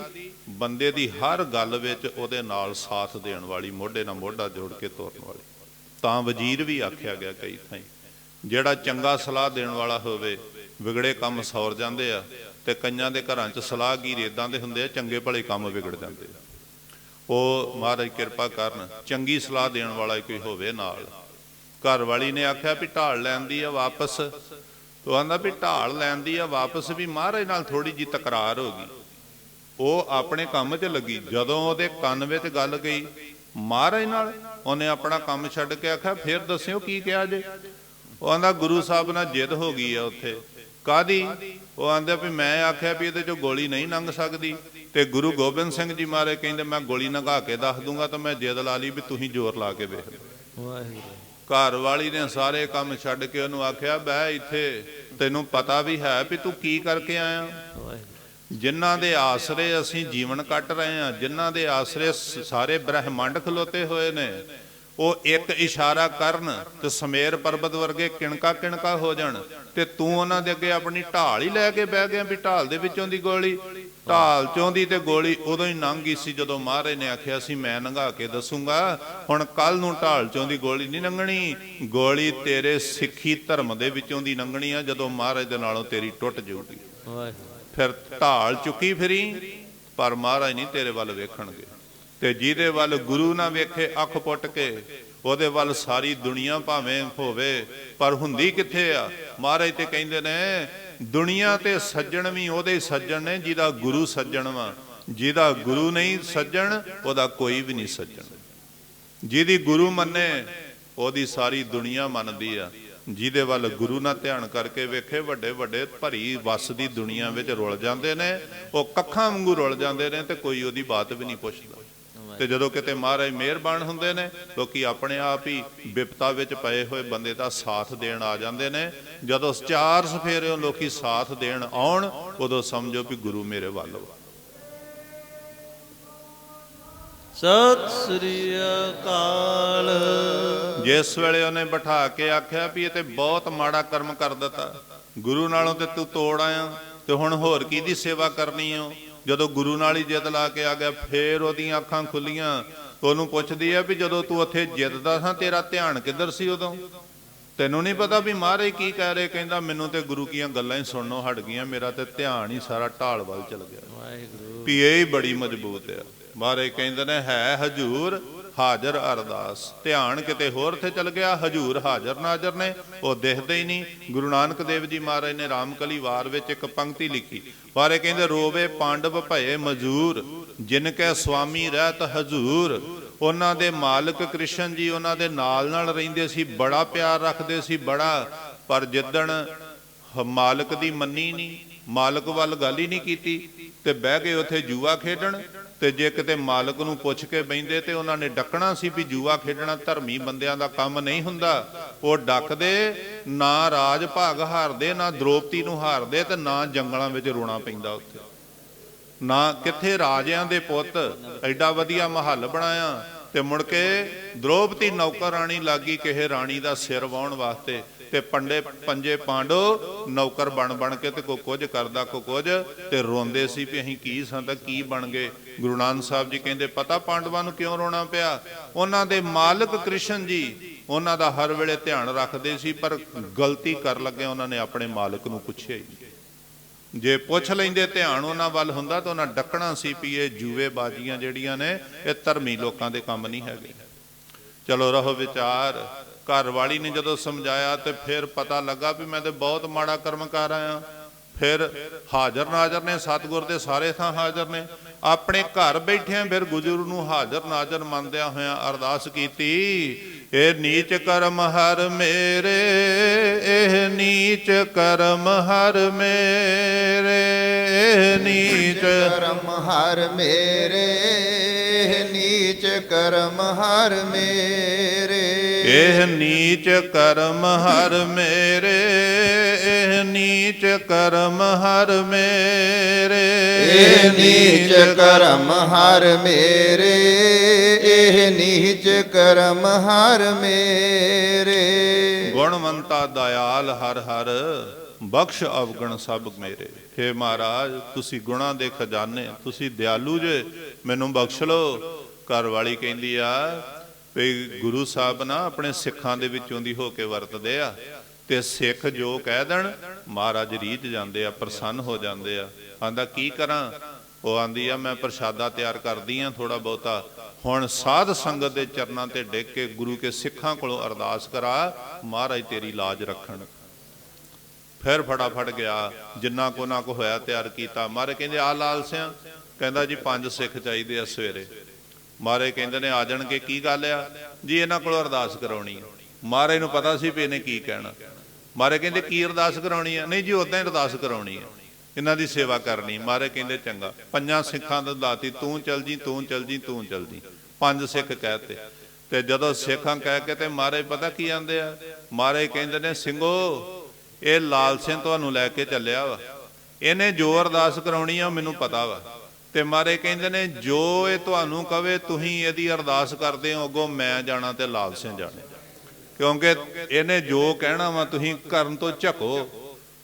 A: ਬੰਦੇ ਦੀ ਹਰ ਗੱਲ ਵਿੱਚ ਉਹਦੇ ਨਾਲ ਸਾਥ ਦੇਣ ਵਾਲੀ, ਮੋਢੇ ਨਾਲ ਮੋਢਾ ਜੋੜ ਕੇ ਤੁਰਨ ਵਾਲੀ। ਤਾਂ ਵਜ਼ੀਰ ਵੀ ਆਖਿਆ ਗਿਆ ਕਈ ਥਾਈਂ, ਜਿਹੜਾ ਚੰਗਾ ਸਲਾਹ ਦੇਣ ਵਾਲਾ ਹੋਵੇ, ਵਿਗੜੇ ਕੰਮ ਸੌਰ ਜਾਂਦੇ ਆ ਤੇ ਕਈਆਂ ਦੇ ਘਰਾਂ 'ਚ ਸਲਾਹਗੀਰ ਇਦਾਂ ਦੇ ਹੁੰਦੇ ਆ, ਚੰਗੇ ਭਲੇ ਕੰਮ ਵਿਗੜ ਜਾਂਦੇ ਉਹ ਮਹਾਰਾਜ ਕਿਰਪਾ ਕਰਨ, ਚੰਗੀ ਸਲਾਹ ਦੇਣ ਵਾਲਾ ਕੋਈ ਹੋਵੇ ਨਾਲ। ਘਰ ਵਾਲੀ ਨੇ ਆਖਿਆ ਵੀ ਢਾਲ ਲੈਂਦੀ ਆ ਵਾਪਸ। ਉਹ ਆਂਦਾ ਵੀ ਢਾਲ ਲੈਂਦੀ ਆ ਵਾਪਸ ਵੀ ਮਹਾਰਾਜ ਨਾਲ ਥੋੜੀ ਜੀ ਤਕਰਾਰ ਹੋ ਗਈ। ਉਹ ਆਪਣੇ ਕੰਮ 'ਚ ਲੱਗੀ। ਜਦੋਂ ਉਹਦੇ ਕੰਨ ਵਿੱਚ ਗੱਲ ਗਈ, ਮਹਾਰਾਜ ਨਾਲ ਉਹਨੇ ਆਪਣਾ ਕੰਮ ਛੱਡ ਕੇ ਆਖਿਆ, ਫਿਰ ਦੱਸਿਓ ਕੀ ਕਿਹਾ ਜੇ? ਉਹ ਆਂਦਾ ਗੁਰੂ ਸਾਹਿਬ ਨਾਲ ਜਿੱਦ ਹੋ ਗਈ ਆ ਉੱਥੇ। ਕਾਦੀ ਉਹ ਆਂਦਾ ਵੀ ਮੈਂ ਆਖਿਆ ਵੀ ਇਹਦੇ ਚੋਂ ਗੋਲੀ ਨਹੀਂ ਲੰਘ ਸਕਦੀ। ਤੇ ਗੁਰੂ ਗੋਬਿੰਦ ਸਿੰਘ ਜੀ ਮਾਰੇ ਕਹਿੰਦੇ, ਮੈਂ ਗੋਲੀ ਲੰਘਾ ਕੇ ਦੱਸ ਦੂੰਗਾ ਤਾਂ ਮੈਂ ਜਿੱਦ ਲਾ ਲਈ ਵੀ ਤੁਸੀਂ ਜ਼ੋਰ ਲਾ ਕੇ ਵੇਖ
B: ਵਾਹਿਗੁਰੂ
A: ਘਰ ਵਾਲੀ ਨੇ ਸਾਰੇ ਕੰਮ ਛੱਡ ਕੇ ਉਹਨੂੰ ਆਖਿਆ, ਬਹਿ ਇੱਥੇ, ਤੈਨੂੰ ਪਤਾ ਵੀ ਹੈ ਵੀ ਤੂੰ ਕੀ ਕਰਕੇ ਆਇਆ।
B: ਵਾਹਿਗੁਰੂ
A: ਜਿਨ੍ਹਾਂ ਦੇ ਆਸਰੇ ਅਸੀਂ ਜੀਵਨ ਕੱਟ ਰਹੇ ਹਾਂ, ਜਿਨ੍ਹਾਂ ਦੇ ਆਸਰੇ ਸਾਰੇ ਬ੍ਰਹਿਮੰਡ ਖਲੋਤੇ ਹੋਏ ਨੇ, ਉਹ ਇੱਕ ਇਸ਼ਾਰਾ ਕਰਨ ਤੇ ਸਮੇਰ ਪਰਬਤ ਵਰਗੇ ਕਿਣਕਾ ਕਿਣਕਾ ਹੋ ਜਾਣ। ਤੇ ਤੂੰ ਉਹਨਾਂ ਦੇ ਅੱਗੇ ਆਪਣੀ ਢਾਲ ਹੀ ਲੈ ਕੇ ਬਹਿ ਗਿਆ ਵੀ ਢਾਲ ਦੇ ਵਿੱਚੋਂ ਦੀ ਗੋਲੀ। ਢਾਲ ਚੋਂ ਦੀ ਤੇ ਗੋਲੀ ਉਦੋਂ ਹੀ ਲੰਘ ਗਈ ਸੀ ਜਦੋਂ ਮਹਾਰਾਜ ਨੇ ਆਖਿਆ ਸੀ ਮੈਂ ਲੰਘਾ ਕੇ ਦੱਸੂਗਾ ਹੁਣ ਕੱਲ ਨੂੰ ਢਾਲ ਚੋਂ ਦੀ ਗੋਲੀ ਨਹੀਂ ਲੰਘਣੀ। ਗੋਲੀ ਤੇਰੇ ਸਿੱਖੀ ਧਰਮ ਦੇ ਵਿੱਚੋਂ ਦੀ ਲੰਘਣੀ ਆ ਜਦੋਂ ਮਹਾਰਾਜ ਦੇ ਨਾਲੋਂ ਤੇਰੀ ਟੁੱਟ ਜਾਊਗੀ। ਫਿਰ ਢਾਲ ਚੁੱਕੀ ਫਿਰੀ ਪਰ ਮਹਾਰਾਜ ਨਹੀਂ ਤੇਰੇ ਵੱਲ ਵੇਖਣਗੇ। ਤੇ ਜਿਹਦੇ ਵੱਲ ਗੁਰੂ ਨਾ ਵੇਖੇ ਅੱਖ ਪੁੱਟ ਕੇ ਉਹਦੇ ਵੱਲ ਸਾਰੀ ਦੁਨੀਆ ਭਾਵੇਂ ਹੋਵੇ, ਪਰ ਹੁੰਦੀ ਕਿੱਥੇ ਆ? ਮਹਾਰਾਜ ਤੇ ਕਹਿੰਦੇ ਨੇ, ਦੁਨੀਆ ਤੇ ਸੱਜਣ ਵੀ ਉਹਦੇ ਸੱਜਣ ਨੇ, ਜਿਹਦਾ ਗੁਰੂ ਸੱਜਣ ਵਾ। ਜਿਹਦਾ ਗੁਰੂ ਨਹੀਂ ਸੱਜਣ, ਉਹਦਾ ਕੋਈ ਵੀ ਨਹੀਂ ਸੱਜਣ। ਜਿਹਦੀ ਗੁਰੂ ਮੰਨੇ, ਉਹਦੀ ਸਾਰੀ ਦੁਨੀਆ ਮੰਨਦੀ ਆ। ਜਿਹਦੇ ਵੱਲ ਗੁਰੂ ਨਾਲ ਧਿਆਨ ਕਰਕੇ ਵੇਖੇ, ਵੱਡੇ ਵੱਡੇ ਭਰੀ ਵਸ ਦੀ ਦੁਨੀਆ ਵਿੱਚ ਰੁਲ ਜਾਂਦੇ ਨੇ, ਉਹ ਕੱਖਾਂ ਵਾਂਗੂ ਰੁਲ ਜਾਂਦੇ ਨੇ ਤੇ ਕੋਈ ਉਹਦੀ ਬਾਤ ਵੀ ਨਹੀਂ ਪੁੱਛਦਾ। ਤੇ ਜਦੋਂ ਕਿਤੇ ਮਹਾਰਾਜ ਮਿਹਰਬਾਨ ਹੁੰਦੇ ਨੇ ਲੋਕੀ ਆਪਣੇ ਆਪ ਹੀ ਵਿਪਤਾ ਵਿੱਚ ਪਏ ਹੋਏ ਬੰਦੇ ਦਾ ਸਾਥ ਦੇਣ ਆ ਜਾਂਦੇ ਨੇ। ਜਦੋਂ ਚਾਰ ਸਫੇਰਿਓਂ ਲੋਕੀ ਸਾਥ ਦੇਣ ਆਉਣ ਉਦੋਂ ਸਮਝੋ ਵੀ ਗੁਰੂ ਮੇਰੇ ਵੱਲ ਵਾ।
B: ਸਤਿ ਸ੍ਰੀ ਅਕਾਲ।
A: ਜਿਸ ਵੇਲੇ ਉਹਨੇ ਬਿਠਾ ਕੇ ਆਖਿਆ ਵੀ ਇਹ ਤੇ ਬਹੁਤ ਮਾੜਾ ਕਰਮ ਕਰ ਦਿੱਤਾ। ਗੁਰੂ ਨਾਲੋਂ ਤੇ ਤੂੰ ਤੋੜ ਆਇਆ ਤੇ ਹੁਣ ਹੋਰ ਕਿਹਦੀ ਸੇਵਾ ਕਰਨੀ ਓ ਜਦੋਂ ਗੁਰੂ ਨਾਲ ਹੀ ਜਿੱਦ ਲਾ ਕੇ ਆ ਗਿਆ ਫੇਰ ਉਹਦੀਆਂ ਅੱਖਾਂ ਖੁੱਲੀਆਂ। ਉਹਨੂੰ ਪੁੱਛਦੀ ਆ ਵੀ ਜਦੋਂ ਤੂੰ ਉੱਥੇ ਜਿੱਦਦਾ ਸਾਂ ਤੇਰਾ ਧਿਆਨ ਕਿੱਧਰ ਸੀ ਉਦੋਂ? ਤੈਨੂੰ ਨਹੀਂ ਪਤਾ ਵੀ ਮਹਾਰਾਜ ਕੀ ਕਹਿ ਰਹੇ ਕਹਿੰਦਾ ਮੈਨੂੰ ਤੇ ਗੁਰੂ ਕੀਆਂ ਗੱਲਾਂ ਹੀ ਸੁਣਨੋਂ ਹਟ ਗਈਆਂ ਮੇਰਾ ਤੇ ਧਿਆਨ ਹੀ ਸਾਰਾ ਢਾਲ ਵੱਲ ਚਲ ਗਿਆ।
B: ਵਾਹਿਗੁਰੂ।
A: ਵੀ ਇਹ ਹੀ ਬੜੀ ਮਜ਼ਬੂਤ ਆ। ਮਹਾਰਾਜ ਕਹਿੰਦੇ ਨੇ ਹੈ ਹਜੂਰ ਹਾਜ਼ਰ ਅਰਦਾਸ। ਧਿਆਨ ਕਿਤੇ ਹੋਰ ਤੇ ਚਲ ਗਿਆ, ਹਜੂਰ ਹਾਜ਼ਰ ਨਾਜ਼ਰ ਨੇ। ਉਹ ਦੇਖਦੇ ਹੀ ਨਹੀਂ। ਗੁਰੂ ਨਾਨਕ ਦੇਵ ਜੀ ਮਹਾਰਾਜ ਨੇ ਰਾਮਕਲੀ ਵਾਰ ਵਿੱਚ ਇੱਕ ਪੰਕਤੀ ਲਿਖੀ। ਵਾਰੇ ਕਹਿੰਦੇ, ਰੋਵੇ ਪਾਂਡਵ ਭਏ ਮਜੂਰ, ਜਿਨ ਕੈ ਸੁਆਮੀ ਰਹਿਤ ਹਜੂਰ। ਉਹਨਾਂ ਦੇ ਮਾਲਕ ਕ੍ਰਿਸ਼ਨ ਜੀ ਉਹਨਾਂ ਦੇ ਨਾਲ ਨਾਲ ਰਹਿੰਦੇ ਸੀ, ਬੜਾ ਪਿਆਰ ਰੱਖਦੇ ਸੀ, ਬੜਾ। ਪਰ ਜਿੱਦਣ ਮਾਲਕ ਦੀ ਮੰਨੀ ਨਹੀਂ, ਮਾਲਕ ਵੱਲ ਗੱਲ ਹੀ ਨਹੀਂ ਕੀਤੀ, ਤੇ ਬਹਿ ਗਏ ਉੱਥੇ ਜੂਆ ਖੇਡਣ। ਤੇ ਜੇ ਕਿਤੇ ਮਾਲਕ ਨੂੰ ਪੁੱਛ ਕੇ ਬੈਂਦੇ ਤੇ ਉਹਨਾਂ ਨੇ ਡੱਕਣਾ ਸੀ ਵੀ ਜੂਆ ਖੇਡਣਾ ਧਰਮੀ ਬੰਦਿਆਂ ਦਾ ਕੰਮ ਨਹੀਂ ਹੁੰਦਾ, ਉਹ ਡੱਕਦੇ, ਨਾ ਰਾਜ ਭਾਗ ਹਾਰਦੇ, ਨਾ ਦ੍ਰੋਪਤੀ ਨੂੰ ਹਾਰਦੇ ਤੇ ਨਾ ਜੰਗਲਾਂ ਵਿੱਚ ਰੋਣਾ ਪੈਂਦਾ ਉੱਥੇ। ਨਾ ਕਿੱਥੇ ਰਾਜਿਆਂ ਦੇ ਪੁੱਤ ਐਡਾ ਵਧੀਆ ਮਹੱਲ ਬਣਾਇਆ ਤੇ ਮੁੜ ਕੇ ਦ੍ਰੋਪਤੀ ਨੌਕਰਾਣੀ ਲੱਗੀ ਕਿਸੇ ਰਾਣੀ ਦਾ ਸਿਰ ਵਾਉਣ ਵਾਸਤੇ ਤੇ ਪੰਡੇ ਪੰਜੇ ਪਾਂਡੋ, ਨੌਕਰ ਬਣ ਬਣ ਕੇ ਤੇ ਕੋ ਕੁਝ ਕਰਦਾ, ਕੋ ਕੁਝ ਤੇ ਰੋਂਦੇ ਸੀ ਵੀ ਅਸੀਂ ਕੀ ਸਾਂ ਤਾਂ ਕੀ ਬਣ ਗਏ। ਗੁਰੂ ਨਾਨਕ ਸਾਹਿਬ ਜੀ ਕਹਿੰਦੇ, ਪਤਾ ਪਾਂਡਵਾਂ ਨੂੰ ਕਿਉਂ ਰੋਣਾ ਪਿਆ? ਉਹਨਾਂ ਦੇ ਮਾਲਕ ਕ੍ਰਿਸ਼ਨ ਜੀ, ਉਹਨਾਂ ਦਾ ਹਰ ਵੇਲੇ ਧਿਆਨ ਰੱਖਦੇ ਸੀ, ਪਰ ਗਲਤੀ ਕਰ ਲੱਗੇ ਉਹਨਾਂ ਨੇ ਆਪਣੇ ਮਾਲਕ ਨੂੰ ਪੁੱਛਿਆ ਹੀ ਜੇ ਪੁੱਛ ਲੈਂਦੇ, ਧਿਆਨ ਉਹਨਾਂ ਵੱਲ ਹੁੰਦਾ ਤਾਂ ਉਹਨਾਂ ਡੱਕਣਾ ਸੀ ਵੀ ਇਹ ਜੂਵੇ ਬਾਜੀਆਂ ਜਿਹੜੀਆਂ ਨੇ, ਇਹ ਧਰਮੀ ਲੋਕਾਂ ਦੇ ਕੰਮ ਨਹੀਂ ਹੈਗੇ। ਚਲੋ ਰਹੋ ਵਿਚਾਰ। ਘਰ ਵਾਲੀ ਨੇ ਜਦੋਂ ਸਮਝਾਇਆ ਤੇ ਫਿਰ ਪਤਾ ਲੱਗਾ ਵੀ ਮੈਂ ਤੇ ਬਹੁਤ ਮਾੜਾ ਕਰਮ ਕਰ ਆਇਆ। ਫਿਰ ਹਾਜ਼ਰ ਨਾਜ਼ਰ ਨੇ, ਸਤਿਗੁਰ ਦੇ ਸਾਰੇ ਥਾਂ ਹਾਜ਼ਰ ਨੇ। ਆਪਣੇ ਘਰ ਬੈਠਿਆਂ ਫਿਰ ਗੁਜਰ ਨੂੰ ਹਾਜ਼ਰ ਨਾਜ਼ਰ ਮੰਨਦਿਆਂ ਹੋਇਆਂ ਅਰਦਾਸ ਕੀਤੀ ਇਹ ਨੀਚ ਕਰਮ ਹਰ ਮੇਰੇ, ਇਹ ਨੀਚ ਕਰਮ ਹਰ ਮੇਰੇ, ਇਹ ਨੀਚ
C: ਕਰਮ ਹਰ ਮੇਰੇ ਨੀਚ ਕਰਮ ਹਰ ਮੇਰੇ।
A: ਇਹ ਨੀਚ ਕਰਮ ਹਰ ਮੇਰੇ ਇਹ ਨੀਚ ਕਰਮ ਹਰ ਮੇਰੇ।
C: ਇਹ ਨੀਚ ਕਰਮ ਹਰ ਮੇਰੇ ਇਹ ਨੀਚ ਕਰਮ ਹਰ ਮੇਰੇ।
A: ਗੁਣਵੰਤਾ ਦਇਆਲ ਹਰ ਹਰ ਬਖਸ਼ ਅਵਗਣ ਸਭ ਮੇਰੇ। ਹੇ ਮਹਾਰਾਜ ਤੁਸੀਂ ਗੁਣਾ ਦੇ ਖਜ਼ਾਨੇ ਤੁਸੀਂ ਦਿਆਲੂ ਜੇ ਮੈਨੂੰ ਬਖਸ਼ ਲਓ। ਘਰ ਵਾਲੀ ਕਹਿੰਦੀ ਆ ਵੀ ਗੁਰੂ ਸਾਹਿਬ ਨਾ ਆਪਣੇ ਸਿੱਖਾਂ ਦੇ ਵਿੱਚੋਂ ਦੀ ਹੋ ਕੇ ਵਰਤਦੇ ਆ ਤੇ ਸਿੱਖ ਜੋ ਕਹਿ ਦੇਣ, ਮਹਾਰਾਜ ਰੀਝ ਜਾਂਦੇ ਆ, ਪ੍ਰਸੰਨ ਹੋ ਜਾਂਦੇ ਆ। ਆਂਦਾ, ਕੀ ਕਰਾਂ? ਉਹ ਆਂਦੀ ਆ, ਮੈਂ ਪ੍ਰਸ਼ਾਦਾ ਤਿਆਰ ਕਰਦੀ ਆ ਥੋੜਾ ਬਹੁਤਾ। ਹੁਣ ਸਾਧ ਸੰਗਤ ਦੇ ਚਰਨਾਂ ਤੇ ਡਿੱਗ ਕੇ ਗੁਰੂ ਕੇ ਸਿੱਖਾਂ ਕੋਲੋਂ ਅਰਦਾਸ ਕਰਾ, ਮਹਾਰਾਜ ਤੇਰੀ ਲਾਜ ਰੱਖਣ। ਫਿਰ ਫਟਾਫਟ ਗਿਆ, ਜਿੰਨਾ ਕੋ ਨਾ ਕੋ ਹੋਇਆ ਤਿਆਰ ਕੀਤਾ। ਮਾਰੇ ਕਹਿੰਦੇ, ਆ ਲਾਲ ਸਿਆਂ ਕਹਿੰਦਾ, ਜੀ, ਪੰਜ ਸਿੱਖ ਚਾਹੀਦੇ ਆ ਸਵੇਰੇ। ਮਾਰੇ ਕਹਿੰਦੇ ਨੇ ਆ ਜਾਣਗੇ, ਕੀ ਗੱਲ ਆ? ਜੀ, ਇਹਨਾਂ ਕੋਲੋਂ ਅਰਦਾਸ ਕਰਾਉਣੀ। ਆ ਨੂੰ ਪਤਾ ਸੀ ਵੀ ਇਹਨੇ ਕੀ ਕਹਿਣਾ। ਮਾਰੇ ਕਹਿੰਦੇ, ਕੀ ਅਰਦਾਸ ਕਰਾਉਣੀ ਆ? ਨਹੀਂ ਜੀ ਉਦਾਂ ਹੀ ਅਰਦਾਸ ਕਰਾਉਣੀ ਆ। ਇਹਨਾਂ ਦੀ ਸੇਵਾ ਕਰਨੀ। ਮਾਰੇ ਕਹਿੰਦੇ, ਚੰਗਾ। ਪੰਜਾਂ ਸਿੱਖਾਂ ਦਾ ਦਾਤੀ, ਤੂੰ ਚਲ ਜੀ, ਤੂੰ ਚਲ ਜੀ, ਤੂੰ ਚਲ ਜੀ। ਪੰਜ ਸਿੱਖ ਕਹਤੇ ਤੇ ਜਦੋਂ ਸਿੱਖਾਂ ਕਹਿ ਕੇ ਤੇ ਮਾਰੇ ਪਤਾ ਕੀ ਆਂਦੇ ਆ? ਮਾਰੇ ਕਹਿੰਦੇ ਨੇ ਸਿੰਘੋ ਇਹ ਲਾਲ ਸਿੰਘ ਤੁਹਾਨੂੰ ਲੈ ਕੇ ਚੱਲਿਆ ਵਾ। ਇਹਨੇ ਜੋ ਅਰਦਾਸ ਕਰਾਉਣੀ ਆ ਮੈਨੂੰ ਪਤਾ ਵਾ। ਤੇ ਮਾਰੇ ਕਹਿੰਦੇ ਨੇ, ਜੋ ਇਹ ਤੁਹਾਨੂੰ ਕਵੇ, ਤੁਸੀਂ ਇਹਦੀ ਅਰਦਾਸ ਕਰਦੇ ਹੋ, ਅੱਗੋਂ ਮੈਂ ਜਾਣਾ ਤੇ ਲਾਲ ਸਿੰਘ ਜਾਣੇ। ਕਿਉਂਕਿ ਇਹਨੇ ਜੋ ਕਹਿਣਾ ਵਾ, ਤੁਸੀਂ ਕਰਨ ਤੋਂ ਝਕੋ।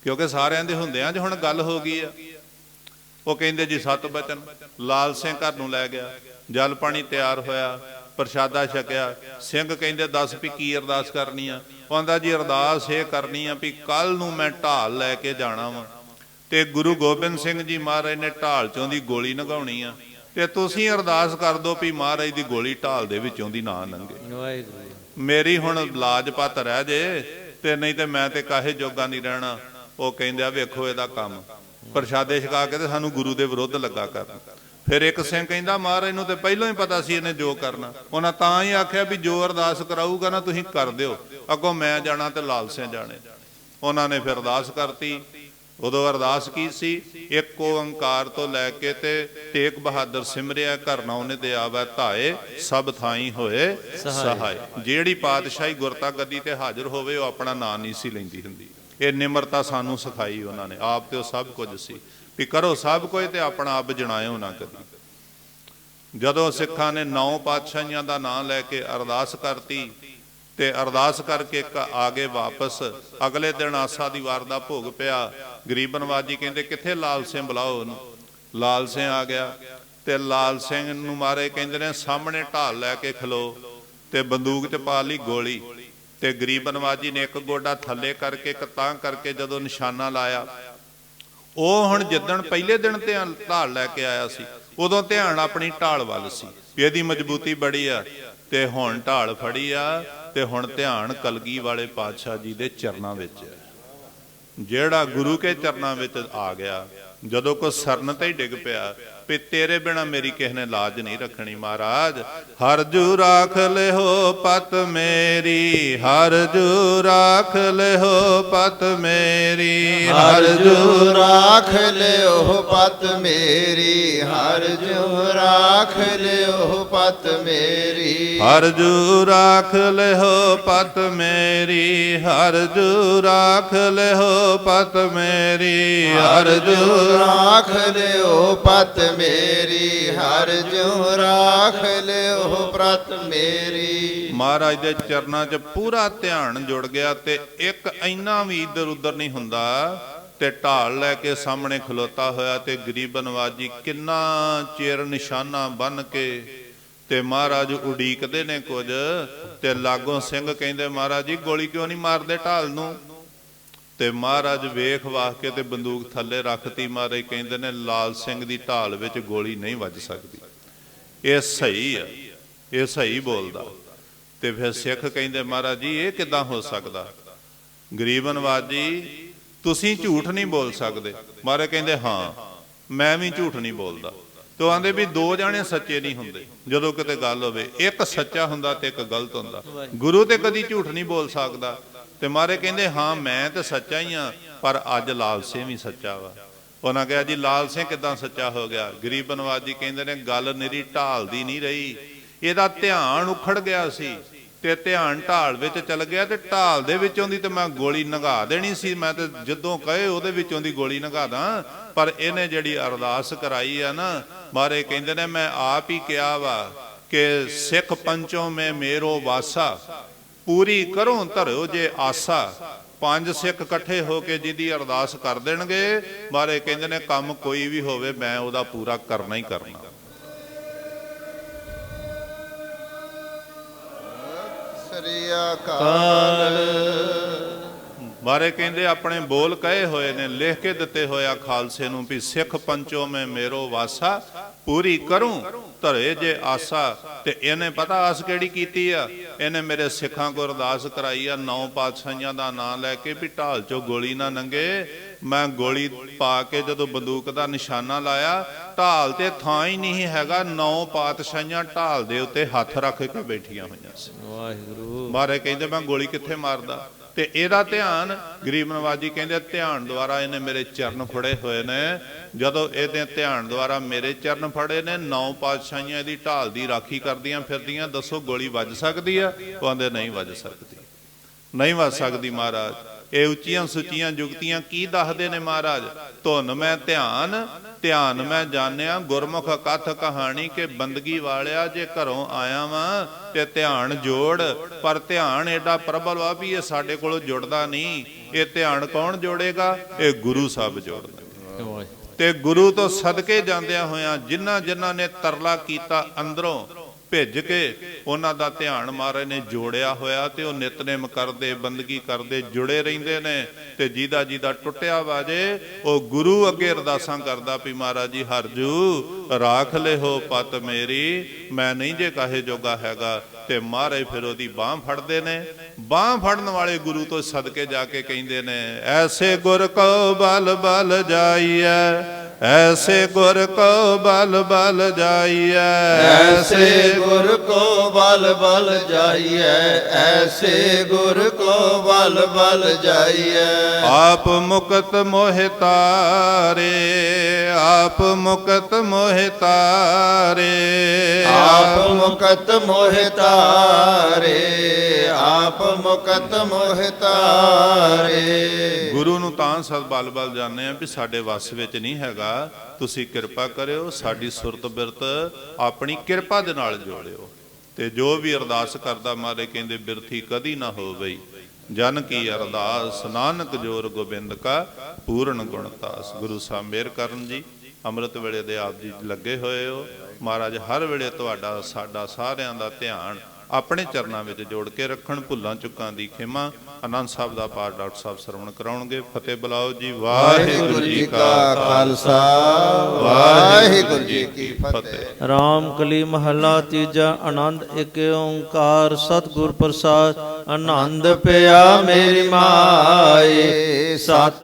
A: ਕਿਉਂਕਿ ਸਾਰਿਆਂ ਦੇ ਹੁੰਦਿਆਂ 'ਚ ਹੁਣ ਗੱਲ ਹੋ ਗਈ ਆ। ਉਹ ਕਹਿੰਦੇ ਜੀ, ਸਤ ਬਚਨ, ਲਾਲ ਸਿੰਘ ਘਰ ਨੂੰ ਲੈ ਗਿਆ। ਜਲ ਪਾਣੀ ਤਿਆਰ ਹੋਇਆ, ਪ੍ਰਸ਼ਾਦਾ ਛਕਿਆ। ਸਿੰਘ ਕਹਿੰਦੇ, ਦੱਸ ਵੀ ਕੀ ਅਰਦਾਸ ਕਰਨੀ ਆ? ਉਹ ਆਂਦਾ ਜੀ, ਅਰਦਾਸ ਇਹ ਕਰਨੀ ਆ ਵੀ ਕੱਲ ਨੂੰ ਮੈਂ ਢਾਲ ਲੈ ਕੇ ਜਾਣਾ ਵਾਂ। ਤੇ ਗੁਰੂ ਗੋਬਿੰਦ ਸਿੰਘ ਜੀ ਮਹਾਰਾਜ ਨੇ ਢਾਲ ਚੋਂ ਦੀ ਗੋਲੀ ਨਗਾਉਣੀ ਆ ਤੇ ਤੁਸੀਂ ਅਰਦਾਸ ਕਰ ਦਿਓ ਵੀ ਮਹਾਰਾਜ ਦੀ ਗੋਲੀ ਢਾਲ ਦੇ ਵਿੱਚੋਂ ਦੀ ਨਾ ਲੰਘੇ। ਮੇਰੀ ਹੁਣ ਲਾਜ ਪਤ ਰਹਿ ਜੇ ਤੇ ਨਹੀਂ ਤੇ ਮੈਂ ਤੇ ਕਾਹੇ ਜੋਗਾ ਨਹੀਂ ਰਹਿਣਾ। ਉਹ ਕਹਿੰਦੇ ਆ ਵੇਖੋ ਇਹਦਾ ਕੰਮ। ਪ੍ਰਸ਼ਾਦੇ ਛਕਾ ਕੇ ਤੇ ਸਾਨੂੰ ਗੁਰੂ ਦੇ ਵਿਰੁੱਧ ਲੱਗਾ ਕਰਨ ਫਿਰ ਇੱਕ ਸਿੰਘ ਕਹਿੰਦਾ ਮਹਾਰਾਜ ਨੂੰ ਤੇ ਪਹਿਲਾਂ ਹੀ ਪਤਾ ਸੀ ਇਹਨੇ ਜੋ ਕਰਨਾ। ਉਹਨਾਂ ਤਾਂ ਹੀ ਆਖਿਆ ਵੀ ਜੋ ਅਰਦਾਸ ਕਰਾਊਗਾ ਨਾ ਤੁਸੀਂ ਕਰ ਦਿਓ। ਅੱਗੋਂ ਮੈਂ ਜਾਣਾ ਤੇ ਲਾਲ ਸਿੰਘ ਜਾਣੇ। ਉਹਨਾਂ ਨੇ ਫਿਰ ਅਰਦਾਸ ਕਰਤੀ। ਉਦੋਂ ਅਰਦਾਸ ਕੀ ਸੀ? ਇੱਕ ਓੰਕਾਰ ਤੋਂ ਲੈ ਕੇ ਤੇ ਤੇਗ ਬਹਾਦਰ ਸਿਮਰਿਆ ਕਰਨਾ ਉਹਨੇ ਤੇ ਆਵੈ ਧਾਏ, ਸਭ ਥਾਈ ਹੋਏ ਸਹਾਇ ਜਿਹੜੀ ਪਾਤਸ਼ਾਹੀ ਗੁਰਤਾ ਗੱਦੀ ਤੇ ਹਾਜ਼ਰ ਹੋਵੇ, ਉਹ ਆਪਣਾ ਨਾਂ ਨਹੀਂ ਸੀ ਲੈਂਦੀ ਹੁੰਦੀ। ਇਹ ਨਿਮਰਤਾ ਸਾਨੂੰ ਸਿਖਾਈ ਉਹਨਾਂ ਨੇ। ਆਪ ਤੇ ਉਹ ਸਭ ਕੁਝ ਸੀ। ਵੀ ਕਰੋ ਸਭ ਕੁਝ ਤੇ ਆਪਣਾ ਆਪ ਜਣਾਇਓ ਨਾ ਕਦੀ। ਜਦੋਂ ਸਿੱਖਾਂ ਨੇ ਨੌ ਪਾਤਸ਼ਾਹੀਆਂ ਦਾ ਨਾਂ ਲੈ ਕੇ ਅਰਦਾਸ ਕਰਤੀ ਤੇ ਅਰਦਾਸ ਕਰਕੇ ਇੱਕ ਆਗੇ ਵਾਪਸ ਅਗਲੇ ਦਿਨ ਆਸਾ ਦੀ ਵਾਰ ਦਾ ਭੋਗ ਪਿਆ। ਗਰੀਬ ਨਵਾਜੀ ਕਹਿੰਦੇ, ਕਿੱਥੇ ਲਾਲ ਸਿੰਘ ਬੁਲਾਓ ਉਹਨੂੰ? ਲਾਲ ਸਿੰਘ ਆ ਗਿਆ ਤੇ ਲਾਲ ਸਿੰਘ ਨੂੰ ਮਾਰੇ ਕਹਿੰਦੇ ਨੇ, ਸਾਹਮਣੇ ਢਾਲ ਲੈ ਕੇ ਖਲੋ ਤੇ ਬੰਦੂਕ 'ਚ ਪਾ ਲਈ ਗੋਲੀ। ਤੇ ਗਰੀਬ ਨਵਾਜੀ ਨੇ ਇੱਕ ਗੋਡਾ ਥੱਲੇ ਕਰਕੇ, ਇੱਕ ਤਾਂ ਕਰਕੇ ਜਦੋਂ ਨਿਸ਼ਾਨਾ ਲਾਇਆ, ਉਹ ਹੁਣ ਜਿੱਦਣ ਪਹਿਲੇ ਦਿਨ ਤੇ ਢਾਲ ਲੈ ਕੇ ਆਇਆ ਸੀ, ਉਦੋਂ ਧਿਆਨ ਆਪਣੀ ਢਾਲ ਵੱਲ ਸੀ। ਵੀ ਇਹਦੀ ਮਜ਼ਬੂਤੀ ਬੜੀ ਆ ਤੇ ਹੁਣ ਢਾਲ ਫੜੀ ਆ। ਤੇ ਹੁਣ ਧਿਆਨ ਕਲਗੀ ਵਾਲੇ ਪਾਤਸ਼ਾਹ ਜੀ ਦੇ ਚਰਨਾਂ ਵਿੱਚ ਹੈ। ਜਿਹੜਾ ਗੁਰੂ ਕੇ ਚਰਨਾਂ ਵਿੱਚ ਆ ਗਿਆ, ਜਦੋਂ ਕੋ ਸਰਨ ਤੇ ਹੀ ਡਿੱਗ ਪਿਆ ਵੀ ਤੇਰੇ ਬਿਨਾ ਮੇਰੀ ਕਿਸੇ ਨੇ ਲਾਜ ਨਹੀਂ ਰੱਖਣੀ ਮਹਾਰਾਜ। ਹਰ ਜੂ ਰਾਖ ਲਿਓ ਪਤ ਮੇਰੀ, ਹਰ ਜੂ ਰਾਖ ਲਿਓ ਪਤ ਮੇਰੀ,
C: ਹਰ ਜੋ ਰਾਖ ਲਿਓ ਪਤ ਮੇਰੀ, ਹਰ ਜੋ ਰਾਖ ਲਿਓ ਪਤ ਮੇਰੀ।
A: ਹਰ ਜੂ ਰਾਖ ਲਿਓ ਪਤ ਮੇਰੀ, ਹਰ ਜੂ ਰਾਖ ਲਿਓ ਪਤ ਮੇਰੀ, ਹਰ ਜੂ
C: ਰਾਖ ਲਿਓ ਪਤ ਮੇਰੀ, ਹਰ ਜੋ ਰਾਖ ਲਿਓ ਪ੍ਰਤ ਮੇਰੀ।
A: ਮਹਾਰਾਜ ਦੇ ਚਰਨਾਂ 'ਚ ਪੂਰਾ ਧਿਆਨ ਜੁੜ ਗਿਆ ਤੇ ਇੱਕ ਇੰਨਾ ਵੀ ਇੱਧਰ ਉੱਧਰ ਨਹੀਂ ਹੁੰਦਾ ਤੇ ਢਾਲ ਲੈ ਕੇ ਸਾਹਮਣੇ ਖਲੋਤਾ ਹੋਇਆ ਤੇ ਗਰੀਬ ਨਵਾਜੀ ਕਿੰਨਾ ਚਿਰ ਨਿਸ਼ਾਨਾ ਬੰਨ ਕੇ ਤੇ ਮਹਾਰਾਜ ਉਡੀਕਦੇ ਨੇ ਕੁਝ ਤੇ ਲਾਗੋਂ ਸਿੰਘ ਕਹਿੰਦੇ, ਮਹਾਰਾਜ ਜੀ, ਗੋਲੀ ਕਿਉਂ ਨਹੀਂ ਮਾਰਦੇ ਢਾਲ ਨੂੰ? ਤੇ ਮਹਾਰਾਜ ਵੇਖ ਵਾਹ ਕੇ ਤੇ ਬੰਦੂਕ ਥੱਲੇ ਰੱਖਤੀ, ਮਹਾਰਾਜ ਕਹਿੰਦੇ ਨੇ, ਲਾਲ ਸਿੰਘ ਦੀ ਢਾਲ ਵਿੱਚ ਗੋਲੀ ਨਹੀਂ ਵੱਜ ਸਕਦੀ। ਇਹ ਸਹੀ ਆ, ਇਹ ਸਹੀ ਬੋਲਦਾ। ਤੇ ਫਿਰ ਸਿੱਖ ਕਹਿੰਦੇ, ਮਹਾਰਾਜ ਜੀ, ਇਹ ਕਿਦਾਂ ਹੋ ਸਕਦਾ? ਗਰੀਬ ਨਵਾਜੀ ਤੁਸੀਂ ਝੂਠ ਨਹੀਂ ਬੋਲ ਸਕਦੇ। ਮਹਾਰਾਜ ਕਹਿੰਦੇ, ਹਾਂ, ਮੈਂ ਵੀ ਝੂਠ ਨਹੀਂ ਬੋਲਦਾ। ਤੋ ਆਂਦੇ ਵੀ ਦੋ ਜਾਣੇ ਸੱਚੇ ਨਹੀਂ ਹੁੰਦੇ। ਜਦੋਂ ਕਿਤੇ ਗੱਲ ਹੋਵੇ, ਇੱਕ ਸੱਚਾ ਹੁੰਦਾ ਤੇ ਇੱਕ ਗਲਤ ਹੁੰਦਾ। ਗੁਰੂ ਤੇ ਕਦੀ ਝੂਠ ਨਹੀਂ ਬੋਲ ਸਕਦਾ। ਤੇ ਮਹਾਰਾਜ ਕਹਿੰਦੇ, ਹਾਂ, ਮੈਂ ਤੇ ਸੱਚਾ ਹੀ ਆ ਪਰ ਅੱਜ ਲਾਲ ਸਿੰਘ ਵੀ ਸੱਚਾ ਵਾ। ਉਹਨਾਂ ਕਿਹਾ, ਜੀ, ਲਾਲ ਸਿੰਘ ਕਿਦਾਂ ਸੱਚਾ ਹੋ ਗਿਆ? ਗਰੀਬ ਨਵਾਜੀ ਕਹਿੰਦੇ ਨੇ, ਗੱਲ ਨਿਰੀ ਢਾਲ ਦੀ ਨਹੀਂ ਰਹੀ। ਇਹਦਾ ਧਿਆਨ ਉਖੜ ਗਿਆ ਸੀ ਤੇ ਧਿਆਨ ਢਾਲ ਵਿੱਚ ਚਲ ਗਿਆ ਤੇ ਢਾਲ ਦੇ ਵਿੱਚੋਂ ਦੀ ਤੇ ਮੈਂ ਗੋਲੀ ਨਗਾ ਦੇਣੀ ਸੀ। ਮੈਂ ਤੇ ਜਦੋਂ ਕਹੇ, ਉਹਦੇ ਵਿੱਚੋਂ ਦੀ ਗੋਲੀ ਨਗਾ ਦਾਂ। ਪਰ ਇਹਨੇ ਜਿਹੜੀ ਅਰਦਾਸ ਕਰਾਈ ਆ ਨਾ, ਮਾਰੇ ਕਹਿੰਦੇ ਨੇ, ਮੈਂ ਆਪ ਹੀ ਕਿਹਾ ਵਾ ਕਿ ਸਿੱਖ ਪੰਚੋਂ ਮੈਂ ਮੇਰੋ ਵਾਸਾ ਪੂਰੀ ਕਰੋ ਧਰੋ ਜੇ ਆਸਾ। ਪੰਜ ਸਿੱਖ ਇਕੱਠੇ ਹੋ ਕੇ ਜਿਹਦੀ ਅਰਦਾਸ ਕਰ ਦੇਣਗੇ ਮਾਰੇ ਕਹਿੰਦੇ ਨੇ ਕੰਮ ਕੋਈ ਵੀ ਹੋਵੇ ਮੈਂ ਉਹਦਾ ਪੂਰਾ ਕਰਨਾ ਹੀ ਕਰਨਾ।
C: ਸ੍ਰੀ ਅਕਾਲ।
A: ਮਾਰੇ ਕਹਿੰਦੇ ਆਪਣੇ ਬੋਲ ਕਹੇ ਹੋਏ ਨੇ ਲਿਖ ਕੇ ਦਿੱਤੇ ਹੋਇਆ ਖਾਲਸੇ ਨੂੰ ਵੀ ਸਿੱਖ ਪੰਚੋ ਮੈਂ ਮੇਰੋ ਵਾਸਾ ਪੂਰੀ ਕਰੂੰ ਧਰੇ ਜੇ ਆਸਾ। ਤੇ ਇਹਨੇ ਪਤਾ ਆਸ ਕਿਹੜੀ ਕੀਤੀ ਆ? ਇਹਨੇ ਮੇਰੇ ਸਿੱਖਾਂ ਕੋ ਅਰਦਾਸ ਕਰਾਈ ਆ ਨੌ ਪਾਤਸ਼ਾਹੀਆਂ ਦਾ ਨਾਮ ਲੈ ਕੇ ਵੀ ਢਾਲ ਚੋਂ ਗੋਲੀ ਨਾ ਨੰਗੇ। ਮੈਂ ਗੋਲੀ ਪਾ ਕੇ ਜਦੋਂ ਬੰਦੂਕ ਦਾ ਨਿਸ਼ਾਨਾ ਲਾਇਆ ਢਾਲ ਤੇ ਥਾਂ ਹੀ ਨਹੀਂ ਹੈਗਾ ਨੌ ਪਾਤਸ਼ਾਹੀਆਂ ਢਾਲ ਦੇ ਉੱਤੇ ਹੱਥ ਰੱਖ ਕੇ ਬੈਠੀਆਂ ਹੋਈਆਂ ਸੀ।
B: ਵਾਹਿਗੁਰੂ।
A: ਮਾਰੇ ਕਹਿੰਦੇ ਮੈਂ ਗੋਲੀ ਕਿੱਥੇ ਮਾਰਦਾ? ਤੇ ਇਹਦਾ ਧਿਆਨ ਗਰੀਬ ਨਵਾਜੀ ਕਹਿੰਦੇ ਧਿਆਨ ਦੁਆਰਾ ਇਹਨੇ ਮੇਰੇ ਚਰਨ ਫੜੇ ਹੋਏ ਨੇ। ਜਦੋਂ ਇਹਦੇ ਧਿਆਨ ਦੁਆਰਾ ਮੇਰੇ ਚਰਨ ਫੜੇ ਨੇ, ਨੌ ਪਾਤਸ਼ਾਹੀਆਂ ਇਹਦੀ ਢਾਲ ਦੀ ਰਾਖੀ ਕਰਦੀਆਂ ਫਿਰਦੀਆਂ, ਦੱਸੋ ਗੋਲੀ ਵੱਜ ਸਕਦੀ ਆ? ਉਹ ਆਂਦੇ, ਨਹੀਂ ਵੱਜ ਸਕਦੀ। ਨਹੀਂ ਵੱਜ ਸਕਦੀ ਮਹਾਰਾਜ। ਇਹ ਉੱਚੀਆਂ ਸੁੱਚੀਆਂ ਜੁਗਤੀਆਂ ਕੀ ਦੱਸਦੇ ਨੇ ਮਹਾਰਾਜ? ਧੁਨ ਮੈਂ ਧਿਆਨ ਧਿਆਨ ਮੈਂ ਜਾਣਿਆ ਗੁਰਮੁਖ ਕਥ ਕਹਾਣੀ ਕੇ ਬੰਦਗੀ ਵਾਲਿਆ ਜੇ ਘਰੋਂ ਆਇਆ ਵਾਂ ਤੇ ਧਿਆਨ ਜੋੜ ਪਰ ਧਿਆਨ ਐਡਾ ਪ੍ਰਬਲ ਵਾ ਵੀ ਇਹ ਸਾਡੇ ਕੋਲੋਂ ਜੁੜਦਾ ਨਹੀਂ। ਇਹ ਧਿਆਨ ਕੌਣ ਜੋੜੇਗਾ? ਇਹ ਗੁਰੂ ਸਾਹਿਬ
B: ਵਾਹਿਗੁਰੂ
A: ਤੇ ਗੁਰੂ ਤੋਂ ਸਦਕੇ ਜਾਂਦਿਆਂ ਹੋਇਆਂ ਜਿਨ੍ਹਾਂ ਜਿਨ੍ਹਾਂ ਨੇ ਤਰਲਾ ਕੀਤਾ ਅੰਦਰੋਂ ਭਿੱਜ ਕੇ ਉਹਨਾਂ ਦਾ ਧਿਆਨ ਮਹਾਰਾਜ ਨੇ ਜੋੜਿਆ ਹੋਇਆ ਤੇ ਉਹ ਨਿਤਨੇਮ ਕਰਦੇ, ਬੰਦਗੀ ਕਰਦੇ, ਜੁੜੇ ਰਹਿੰਦੇ ਨੇ ਤੇ ਜਿਹਦਾ ਜਿਹਦਾ ਟੁੱਟਿਆ ਵਾਜੇ ਉਹ ਗੁਰੂ ਅੱਗੇ ਅਰਦਾਸਾਂ ਕਰਦਾ ਵੀ ਮਹਾਰਾਜ ਜੀ, ਹਰਜੂ, ਰਾਖ ਲਿਓ ਪਤ ਮੇਰੀ, ਮੈਂ ਨਹੀਂ ਜੇ ਕਹੇ ਜੋਗਾ ਹੈਗਾ ਤੇ ਮਹਾਰਾਜ ਫਿਰ ਉਹਦੀ ਬਾਹ ਫੜਦੇ ਨੇ। ਬਾਹ ਫੜਨ ਵਾਲੇ ਗੁਰੂ ਤੋਂ ਸਦਕੇ ਜਾ ਕੇ ਕਹਿੰਦੇ ਨੇ, ਐਸੇ ਗੁਰ ਕੋ ਬਲ ਬਲ ਜਾਈਐ ਐਸੇ ਗੁਰ ਕੋ ਬਲ ਬਲ ਜਾਈਐ।
C: ਐਸੇ ਗੁਰ ਕੋ ਬਲ ਬਲ ਜਾਈਐ। ਐਸੇ ਗੁਰ ਕੋ ਬਲ ਬਲ ਜਾਈਐ।
A: ਆਪ ਮੁਕਤ ਮੋਹਿ ਤਾਰੇ ਆਪ ਮੁਕਤ ਮੋਹਿ ਤਾਰੇ।
C: ਆਪ ਮੁਕਤ ਮੋਹਿ ਤਾਰੇ ਆਪ ਮੁਕਤ ਮੋਹਿ ਤਾਰੇ।
A: ਗੁਰੂ ਨੂੰ ਤਾਂ ਸਦ ਬਲ ਬਲ ਜਾਣਦੇ ਆ ਵੀ ਸਾਡੇ ਵੱਸ ਵਿੱਚ ਨਹੀਂ ਹੈਗਾ। ਤੁਸੀਂ ਕਿਰਪਾ ਕਰਿਓ, ਸਾਡੀ ਸੁਰਤ ਬਿਰਤ ਆਪਣੀ ਕਿਰਪਾ ਦੇ ਨਾਲ ਜੋੜਿਓ। ਤੇ ਜੋ ਵੀ ਅਰਦਾਸ ਕਰਦਾ ਮਾਰੇ ਕਹਿੰਦੇ, ਬਿਰਥੀ ਕਦੀ ਨਾ ਹੋਵੇ ਜਨ ਕੀ ਅਰਦਾਸ, ਨਾਨਕ ਜੋਰ ਗੋਬਿੰਦ ਕਾ ਪੂਰਨ ਗੁਣਤਾਸ ਗੁਰੂ ਸਾਹਿਬ ਮੇਰ ਕਰਨ ਜੀ, ਅੰਮ੍ਰਿਤ ਵੇਲੇ ਦੇ ਆਪ ਜੀ ਲੱਗੇ ਹੋਏ ਹੋ। ਮਹਾਰਾਜ, ਹਰ ਵੇਲੇ ਤੁਹਾਡਾ, ਸਾਡਾ ਸਾਰਿਆਂ ਦਾ ਧਿਆਨ ਆਪਣੇ ਚਰਨਾਂ ਵਿੱਚ ਜੋੜ ਕੇ ਰੱਖਣ, ਭੁੱਲਾਂ, ਚੁੱਕਾਂ ਦੀ ਖਿਮਾ ਆਨੰਦ ਸਾਹਿਬ ਦਾ ਪਾਠ ਡਾਕਟਰ ਸਾਹਿਬ ਸਰਵਣ ਕਰਾਉਣਗੇ। ਫਤਿਹ ਬੁਲਾਓ ਜੀ।
C: ਵਾਹਿਗੁਰੂ ਜੀ ਕਾ ਖਾਲਸਾ। ਵਾਹਿਗੁਰੂ ਜੀ ਕੀ ਫਤਿਹ।
B: ਰਾਮ ਕਲੀ ਮਹੱਲਾ ਤੀਜਾ ਆਨੰਦ ਇੱਕ ਓੰਕਾਰ ਸਤਿਗੁਰ ਪ੍ਰਸਾਦ। ਆਨੰਦ ਪਿਆ ਮੇਰੀ ਮਾਏ ਸਤ